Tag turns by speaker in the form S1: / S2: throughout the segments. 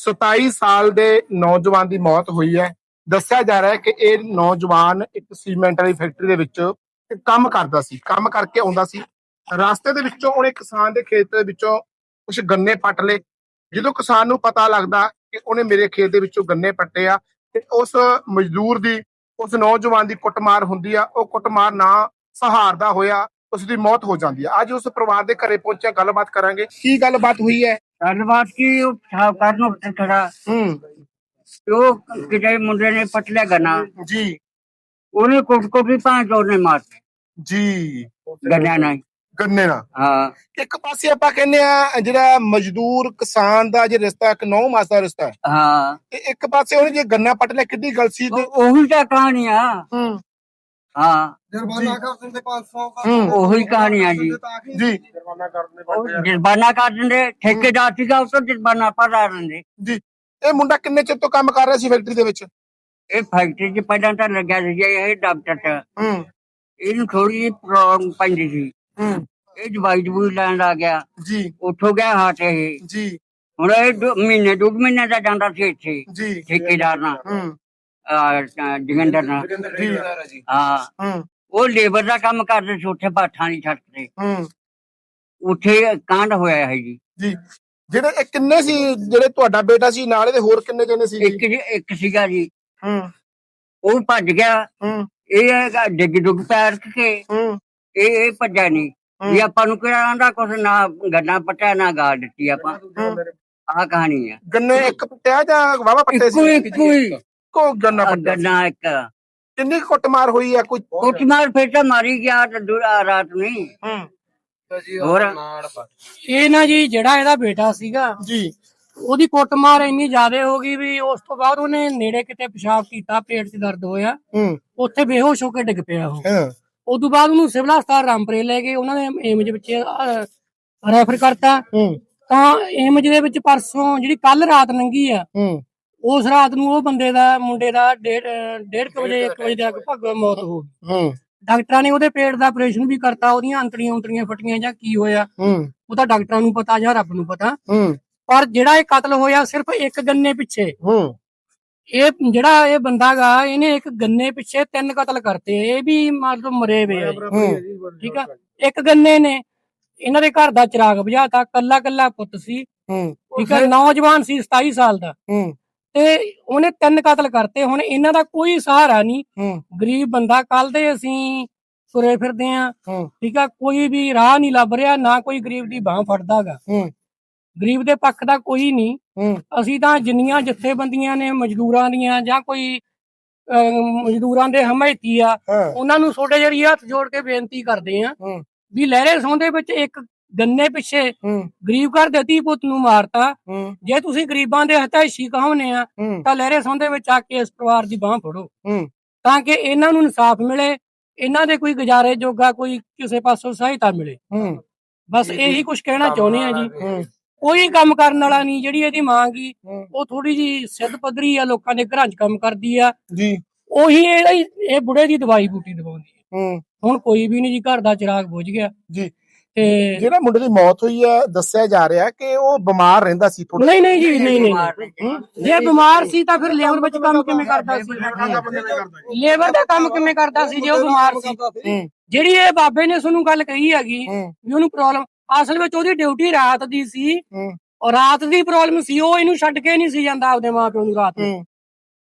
S1: 27 ਸਾਲ ਦੇ ਨੌਜਵਾਨ ਦੀ ਮੌਤ ਹੋਈ ਹੈ। ਦੱਸਿਆ ਜਾ ਰਿਹਾ ਹੈ ਕਿ ਇਹ ਨੌਜਵਾਨ ਇੱਕ ਸੀਮੈਂਟ ਵਾਲੀ ਫੈਕਟਰੀ ਦੇ ਵਿੱਚ ਕੰਮ ਕਰਦਾ ਸੀ। ਕੰਮ ਕਰਕੇ ਆਉਂਦਾ ਸੀ। ਰਸਤੇ ਦੇ ਵਿੱਚੋਂ ਉਹਨੇ ਕਿਸਾਨ ਦੇ ਖੇਤ ਦੇ ਵਿੱਚੋਂ ਕੁਝ ਗੰਨੇ ਪੱਟ ਲਏ। ਜਦੋਂ ਕਿਸਾਨ ਨੂੰ ਪਤਾ ਲੱਗਦਾ ਕਿ ਉਹਨੇ ਮੇਰੇ ਖੇਤ ਦੇ ਵਿੱਚੋਂ ਗੰਨੇ ਪੱਟੇ ਆ, ਤੇ ਉਸ ਮਜ਼ਦੂਰ ਦੀ, ਉਸ ਨੌਜਵਾਨ ਦੀ ਕੁੱਟਮਾਰ ਹੁੰਦੀ ਆ। ਉਹ ਕੁੱਟਮਾਰ ਨਾ ਸਹਾਰਦਾ ਹੋਇਆ ਉਸ ਦੀ ਮੌਤ ਹੋ ਜਾਂਦੀ ਆ। ਅੱਜ ਉਸ ਪਰਿਵਾਰ ਦੇ ਘਰੇ ਪਹੁੰਚਿਆ। ਗੱਲਬਾਤ ਕਰਾਂਗੇ। ਕੀ ਗੱਲਬਾਤ ਹੋਈ ਹੈ?
S2: ਗੱਲਬਾਤ ਕੀ ਉਹ ਸਾਹੂਕਾਰ ਨੂੰ ਉੱਤੇ ਖੜਾ।
S1: ਹੂੰ।
S2: ਉਹ ਕਿਤੇ ਮੁੰਡੇ ਨੇ ਪਟਲਿਆ ਗਨਾ।
S1: ਜੀ।
S2: ਉਹਨੇ ਕੁੱਟ ਕੁੱਟ ਵੀ ਭਾਂ ਚੋਰ ਨੇ ਮਾਰ
S1: ਜੀ।
S2: ਗੰਨਾ ਨਹੀਂ
S1: ਗੰਨੇ ਨਾਲ।
S2: ਹਾਂ।
S1: ਇੱਕ ਪਾਸੇ ਆਪਾਂ ਕਹਿੰਦੇ ਆ ਜਿਹੜਾ ਮਜ਼ਦੂਰ ਕਿਸਾਨ ਦਾ ਜੇ ਰਿਸ਼ਤਾ ਇੱਕ ਨੌ ਮਾਸ ਦਾ ਰਿਸ਼ਤਾ ਹੈ।
S2: ਹਾਂ।
S1: ਤੇ ਇੱਕ ਪਾਸੇ ਉਹਨੇ ਜੇ ਗੰਨਾ ਪੱਟ ਲਿਆ ਕਿੱਡੀ ਗੱਲ ਸੀ ਤੇ
S2: ਉਹੀ ਤਾਂ ਕਹਾਣੀ ਆ।
S1: ਹੂੰ।
S2: ਹਾਂ।
S3: ਜੁਰਮਾਨਾ ਕਰ ਦਿੰਦੇ 500
S1: ਹੂੰ
S2: ਉਹੀ ਕਹਾਣੀ ਆ ਜੀ।
S1: ਜੀ।
S2: ਉਹ ਜੁਰਮਾਨਾ ਕਰ ਦਿੰਦੇ ਠੇਕੇਦਾਰ ਸੀਗਾ ਉਸ ਤੋਂ ਜੁਰਮਾਨਾ ਭਰਾ ਦਿੰਦੇ।
S1: ਜੀ। ਇਹ ਮੁੰਡਾ ਕਿੰਨੇ ਚਿਰ ਤੋਂ ਕੰਮ ਕਰ ਰਿਹਾ ਸੀ ਫੈਕਟਰੀ ਦੇ ਵਿੱਚ?
S2: ਇਹ ਫੈਕਟਰੀ 'ਚ ਪਹਿਲਾਂ ਤਾਂ ਲੱਗਿਆ ਸੀ ਜੀ ਇਹ ਡਾਕਟਰ ਚ
S1: ਹੂੰ।
S2: ਇਹਨੂੰ ਥੋੜੀ ਜਿਹੀ ਪ੍ਰੋਬਲਮ ਪੈਂਦੀ ਸੀ।
S1: ਹੂੰ।
S2: ਇਹ ਦਵਾਈ ਦਵੂਈ ਲੈਣ ਆ ਗਿਆ।
S1: ਜੀ।
S2: ਉੱਥੋਂ ਗਿਆ ਹਟ ਇਹ।
S1: ਜੀ।
S2: ਹੁਣ ਇਹ ਦੋ- ਮਹੀਨੇ ਦੋ ਕੁ ਮਹੀਨੇ ਦਾ ਜਾਂਦਾ ਸੀ ਇੱਥੇ।
S1: ਜੀ।
S2: ਠੇਕੇਦਾਰ ਨਾਲ।
S1: ਹੂੰ।
S2: ਅਹ, ਜੋਗਿੰਦਰ ਨਾਲ।
S1: ਜੀ
S2: ਹਾਂ।
S1: ਹੂੰ।
S2: ਉਹ ਲੇਬਰ ਦਾ ਕੰਮ ਕਰਦੇ ਸੀ ਉੱਥੇ ਬਾਠਾਂ ਦੀ ਛੱਤ ਤੇ।
S1: ਹੂੰ।
S2: ਉੱਥੇ ਕਾਂਡ ਹੋਇਆ ਹੈ ਜੀ।
S1: ਜੀ। ਜਿਹੜੇ ਇਹ ਕਿੰਨੇ ਸੀ? ਜਿਹੜੇ ਤੁਹਾਡਾ ਬੇਟਾ ਸੀ ਨਾਲ ਇਹਦੇ ਹੋਰ ਕਿੰਨੇ ਜਣੇ ਸੀ?
S2: ਇੱਕ ਜੀ- ਇੱਕ ਸੀਗਾ ਜੀ।
S1: ਹੂੰ।
S2: ਉਹ ਭੱਜ ਗਿਆ।
S1: ਹੂੰ।
S2: ਇਹ ਹੈਗਾ ਡਿੱਗ ਡੁੱਗ ਪੈਰ ਕੇ।
S1: ਹੂੰ।
S2: ਇਹ ਇਹ ਭੱਜਾ ਨਹੀਂ।
S1: ਹੂੰ।
S2: ਵੀ ਆਪਾਂ ਨੂੰ ਕਿਹੜਾ ਆਂਦਾ ਕੁਛ ਨਾ ਗੰਨਾ ਪਟਿਆ ਨਾ ਗਾਲ ਦਿੱਤੀ ਆਪਾਂ। ਆਹ ਕਹਾਣੀ ਹੈ
S1: ਗੰਨੇ ਇੱਕ ਪੱਟਿਆ ਜਾਂ ਵਾਵਾ ਪੱਟੇ
S2: ਇੱਕੋ
S1: ਸੀ
S2: ਇੱਕੋ ਹੀ।
S1: ਕੋ ਗੰਨਾ ਪੱਟਿਆ ਸੀ?
S2: ਗੰਨਾ ਇੱਕ।
S1: ਕਿੰਨੀ ਕੁ ਕੁੱਟਮਾਰ ਹੋਈ ਆ ਕੋਈ?
S2: ਕੁੱਟ ਮਾਰ ਫੇਰ ਤਾਂ ਮਾਰੀ ਗਿਆ ਤੇ ਦੂ- ਆ ਰਾਤ ਨਹੀਂ
S1: ਹੂੰ।
S2: ਹੋਰ?
S4: ਇਹ ਨਾ ਜੀ ਜਿਹੜਾ ਇਹਦਾ ਬੇਟਾ ਸੀਗਾ
S1: ਜੀ।
S4: ਉਹਦੀ ਕੁੱਟਮਾਰ ਇੰਨੀ ਜ਼ਿਆਦਾ ਹੋ ਗਈ ਵੀ ਉਸ ਤੋਂ ਬਾਅਦ ਉਹਨੇ ਨੇੜੇ ਕਿਤੇ ਪਿਸ਼ਾਬ ਕੀਤਾ ਪੇਟ 'ਚ ਦਰਦ ਹੋਇਆ।
S1: ਹੂੰ।
S4: ਉੱਥੇ ਬੇਹੋਸ਼ ਹੋ ਕੇ ਡਿੱਗ ਪਿਆ ਉਹ।
S1: ਹਾਂ।
S4: ਉਸ ਤੋਂ ਬਾਅਦ ਉਹਨੂੰ ਸਿਵਲ ਹਸਪਤਾਲ ਰਾਮਪੁਰੇ ਲੈ ਗਏ। ਉਹਨਾਂ ਨੇ ਏਮਜ ਵਿੱਚ ਰੈਫਰ ਕਰਤਾ।
S1: ਹੂੰ।
S4: ਤਾਂ ਏਮਜ ਦੇ ਵਿੱਚ ਪਰਸੋਂ ਜਿਹੜੀ ਕੱਲ ਰਾਤ ਲੰਗੀ ਆ
S1: ਹੂੰ।
S4: ਉਸ ਰਾਤ ਨੂੰ ਉਹ ਬੰਦੇ ਦਾ ਮੁੰਡੇ ਦਾ 1:30 ਵਜੇ 1 ਵਜੇ ਦੇ ਲਗਭਗ ਮੌਤ ਹੋ ਗਈ।
S1: ਹੂੰ।
S4: ਡਾਕਟਰਾਂ ਨੇ ਉਹਦੇ ਪੇਟ ਦਾ ਆਪਰੇਸ਼ਨ ਵੀ ਕਰਤਾ ਉਹਦੀਆਂ ਅੰਤੜੀਆਂ ਉਂਤੜੀਆਂ ਫਟੀਆਂ ਜਾਂ ਕੀ ਹੋਇਆ
S1: ਹੂੰ।
S4: ਉਹ ਤਾਂ ਡਾਕਟਰਾਂ ਨੂੰ ਪਤਾ ਜਾਂ ਰੱਬ ਨੂੰ ਪਤਾ।
S1: ਹੂੰ।
S4: ਪਰ ਜਿਹੜਾ ਇਹ ਕਤਲ ਹੋਇਆ ਸਿਰਫ ਇੱਕ ਗੰਨੇ ਪਿੱਛੇ।
S1: ਹੂੰ।
S4: ਇਹ ਜਿਹੜਾ ਇਹ ਬੰਦਾ ਗਾ ਇਹਨੇ ਇੱਕ ਗੰਨੇ ਪਿੱਛੇ ਤਿੰਨ ਕਤਲ ਕਰਤੇ। ਇਹ ਵੀ ਮਤਲਬ ਮਰੇ ਵੇ ਠੀਕ ਆ? ਇੱਕ ਗੰਨੇ ਨੇ। ਇਹਨਾਂ ਦੇ ਘਰ ਦਾ ਚਿਰਾਗ ਬੁਝਾਤਾ। ਕੱਲਾ ਕੱਲਾ ਪੁੱਤ ਸੀ।
S1: ਹੂੰ।
S4: ਠੀਕ ਆ? ਨੌਜਵਾਨ ਸੀ 27 ਸਾਲ ਦਾ।
S1: ਹੂੰ।
S4: ਤੇ ਉਹਨੇ ਤਿੰਨ ਕਤਲ ਕਰਤੇ ਹੁਣ ਇਹਨਾਂ ਦਾ ਕੋਈ ਸਹਾਰਾ ਨਹੀਂ। ਗਰੀਬ ਬੰਦਾ ਕੱਲ ਦੇ ਅਸੀਂ ਤੁਰੇ ਫਿਰਦੇ ਆ। ਠੀਕ ਆ ਕੋਈ ਵੀ ਰਾਹ ਨਹੀਂ ਲੱਭ ਰਿਹਾ ਨਾ ਕੋਈ ਗਰੀਬ ਦੀ ਬਾਹ ਫੜਦਾਗਾ ਗਰੀਬ ਦੇ ਪੱਖ ਦਾ ਕੋਈ ਨਹੀਂ। ਅਸੀਂ ਤਾਂ ਜਿੰਨੀਆਂ ਜਥੇਬੰਦੀਆਂ ਨੇ ਮਜ਼ਦੂਰਾਂ ਦੀਆਂ ਜਾਂ ਕੋਈ ਮਜ਼ਦੂਰਾਂ ਦੇ ਹਮਾਇਤੀ ਆ ਉਹਨਾਂ ਨੂੰ ਛੋਟੇ ਜਰੀਏ ਹੱਥ ਜੋੜ ਕੇ ਬੇਨਤੀ ਕਰਦੇ ਆ ਵੀ ਲਹਿਰੇ ਸੌਂਦੇ ਵਿੱਚ ਇੱਕ ਗੰਨੇ ਪਿੱਛੇ ਗਰੀਬ ਘਰ ਦੇ ਧੀ ਪੁੱਤ ਨੂੰ ਮਾਰਤਾ। ਜੇ ਤੁਸੀਂ ਗਰੀਬਾਂ ਦੇ ਹਤਾਇਸ਼ੀ ਕਹਾਉਨੇ ਆ ਤਾਂ ਲਹਿਰੇ ਸੌਂਦੇ ਵਿੱਚ ਆ ਕੇ ਇਸ ਪਰਿਵਾਰ ਦੀ ਬਾਹ ਫੜੋ। ਤਾਂ ਕਿ ਇਹਨਾਂ ਨੂੰ ਇਨਸਾਫ ਮਿਲੇ ਇਹਨਾਂ ਦੇ ਕੋਈ ਗੁਜ਼ਾਰੇ ਜੋਗਾ ਕੋਈ ਕਿਸੇ ਪਾਸੋਂ ਸਹਾਇਤਾ ਮਿਲੇ। ਬਸ ਇਹੀ ਕੁਝ ਕਹਿਣਾ ਚਾਹੁੰਦੇ ਆ ਜੀ। ਕੋਈ ਕੰਮ ਕਰਨ ਵਾਲਾ ਨਹੀਂ ਜਿਹੜੀ ਇਹਦੀ ਮਾਂ ਗੀ
S1: ਹੂੰ।
S4: ਉਹ ਥੋੜੀ ਜੀ ਸਿੱਧ ਪੱਧਰੀ ਆ ਲੋਕਾਂ ਦੇ ਘਰਾਂ 'ਚ ਕੰਮ ਕਰਦੀ ਆ।
S1: ਜੀ।
S4: ਉਹੀ ਇਹ ਬੁੜੇ ਦੀ ਦਵਾਈ ਬੂਟੀ ਦਵਾਉਂਦੀ ਹੂੰ। ਹੁਣ ਕੋਈ ਵੀ ਨਹੀਂ ਜੀ ਘਰ ਦਾ ਚਿਰਾਗ ਬੁਝ ਗਿਆ।
S1: ਜੀ।
S4: ਤੇ
S1: ਜਿਹੜਾ ਮੁੰਡੇ ਦੀ ਮੌਤ ਹੋਈ ਹੈ ਦੱਸਿਆ ਜਾ ਰਿਹਾ ਕਿ ਉਹ ਬਿਮਾਰ ਰਹਿੰਦਾ ਸੀ ਥੋੜਾ
S4: ਨਹੀਂ ਨਹੀਂ ਜੀ ਨਹੀਂ ਨਹੀਂ ਜੇ ਬਿਮਾਰ ਸੀ ਤਾਂ ਫਿਰ ਲੇਬਰ ਵਿੱਚ ਕੰਮ ਕਿਵੇਂ ਕਰਦਾ ਸੀ? ਲੇਬਰ ਦਾ ਕੰਮ ਕਿਵੇਂ ਕਰਦਾ ਸੀ ਜੇ ਉਹ ਬਿਮਾਰ ਸੀ? ਜਿਹੜੀ ਇਹ ਬਾਬੇ ਨੇ ਤੁਹਾਨੂੰ ਗੱਲ ਕਹੀ ਹੈਗੀ ਵੀ ਉਹਨੂੰ ਪ੍ਰੋਬਲਮ ਅਸਲ ਵਿੱਚ ਉਹਦੀ ਡਿਊਟੀ ਰਾਤ ਦੀ ਸੀ ਔਰ ਰਾਤ ਦੀ ਪ੍ਰੋਬਲਮ ਸੀ ਉਹ ਇਹਨੂੰ ਛੱਡ ਕੇ ਨਹੀਂ ਸੀ ਜਾਂਦਾ ਆਪਦੇ ਮਾਪਿਆਂ ਨੂੰ ਰਾਤ ਨੂੰ।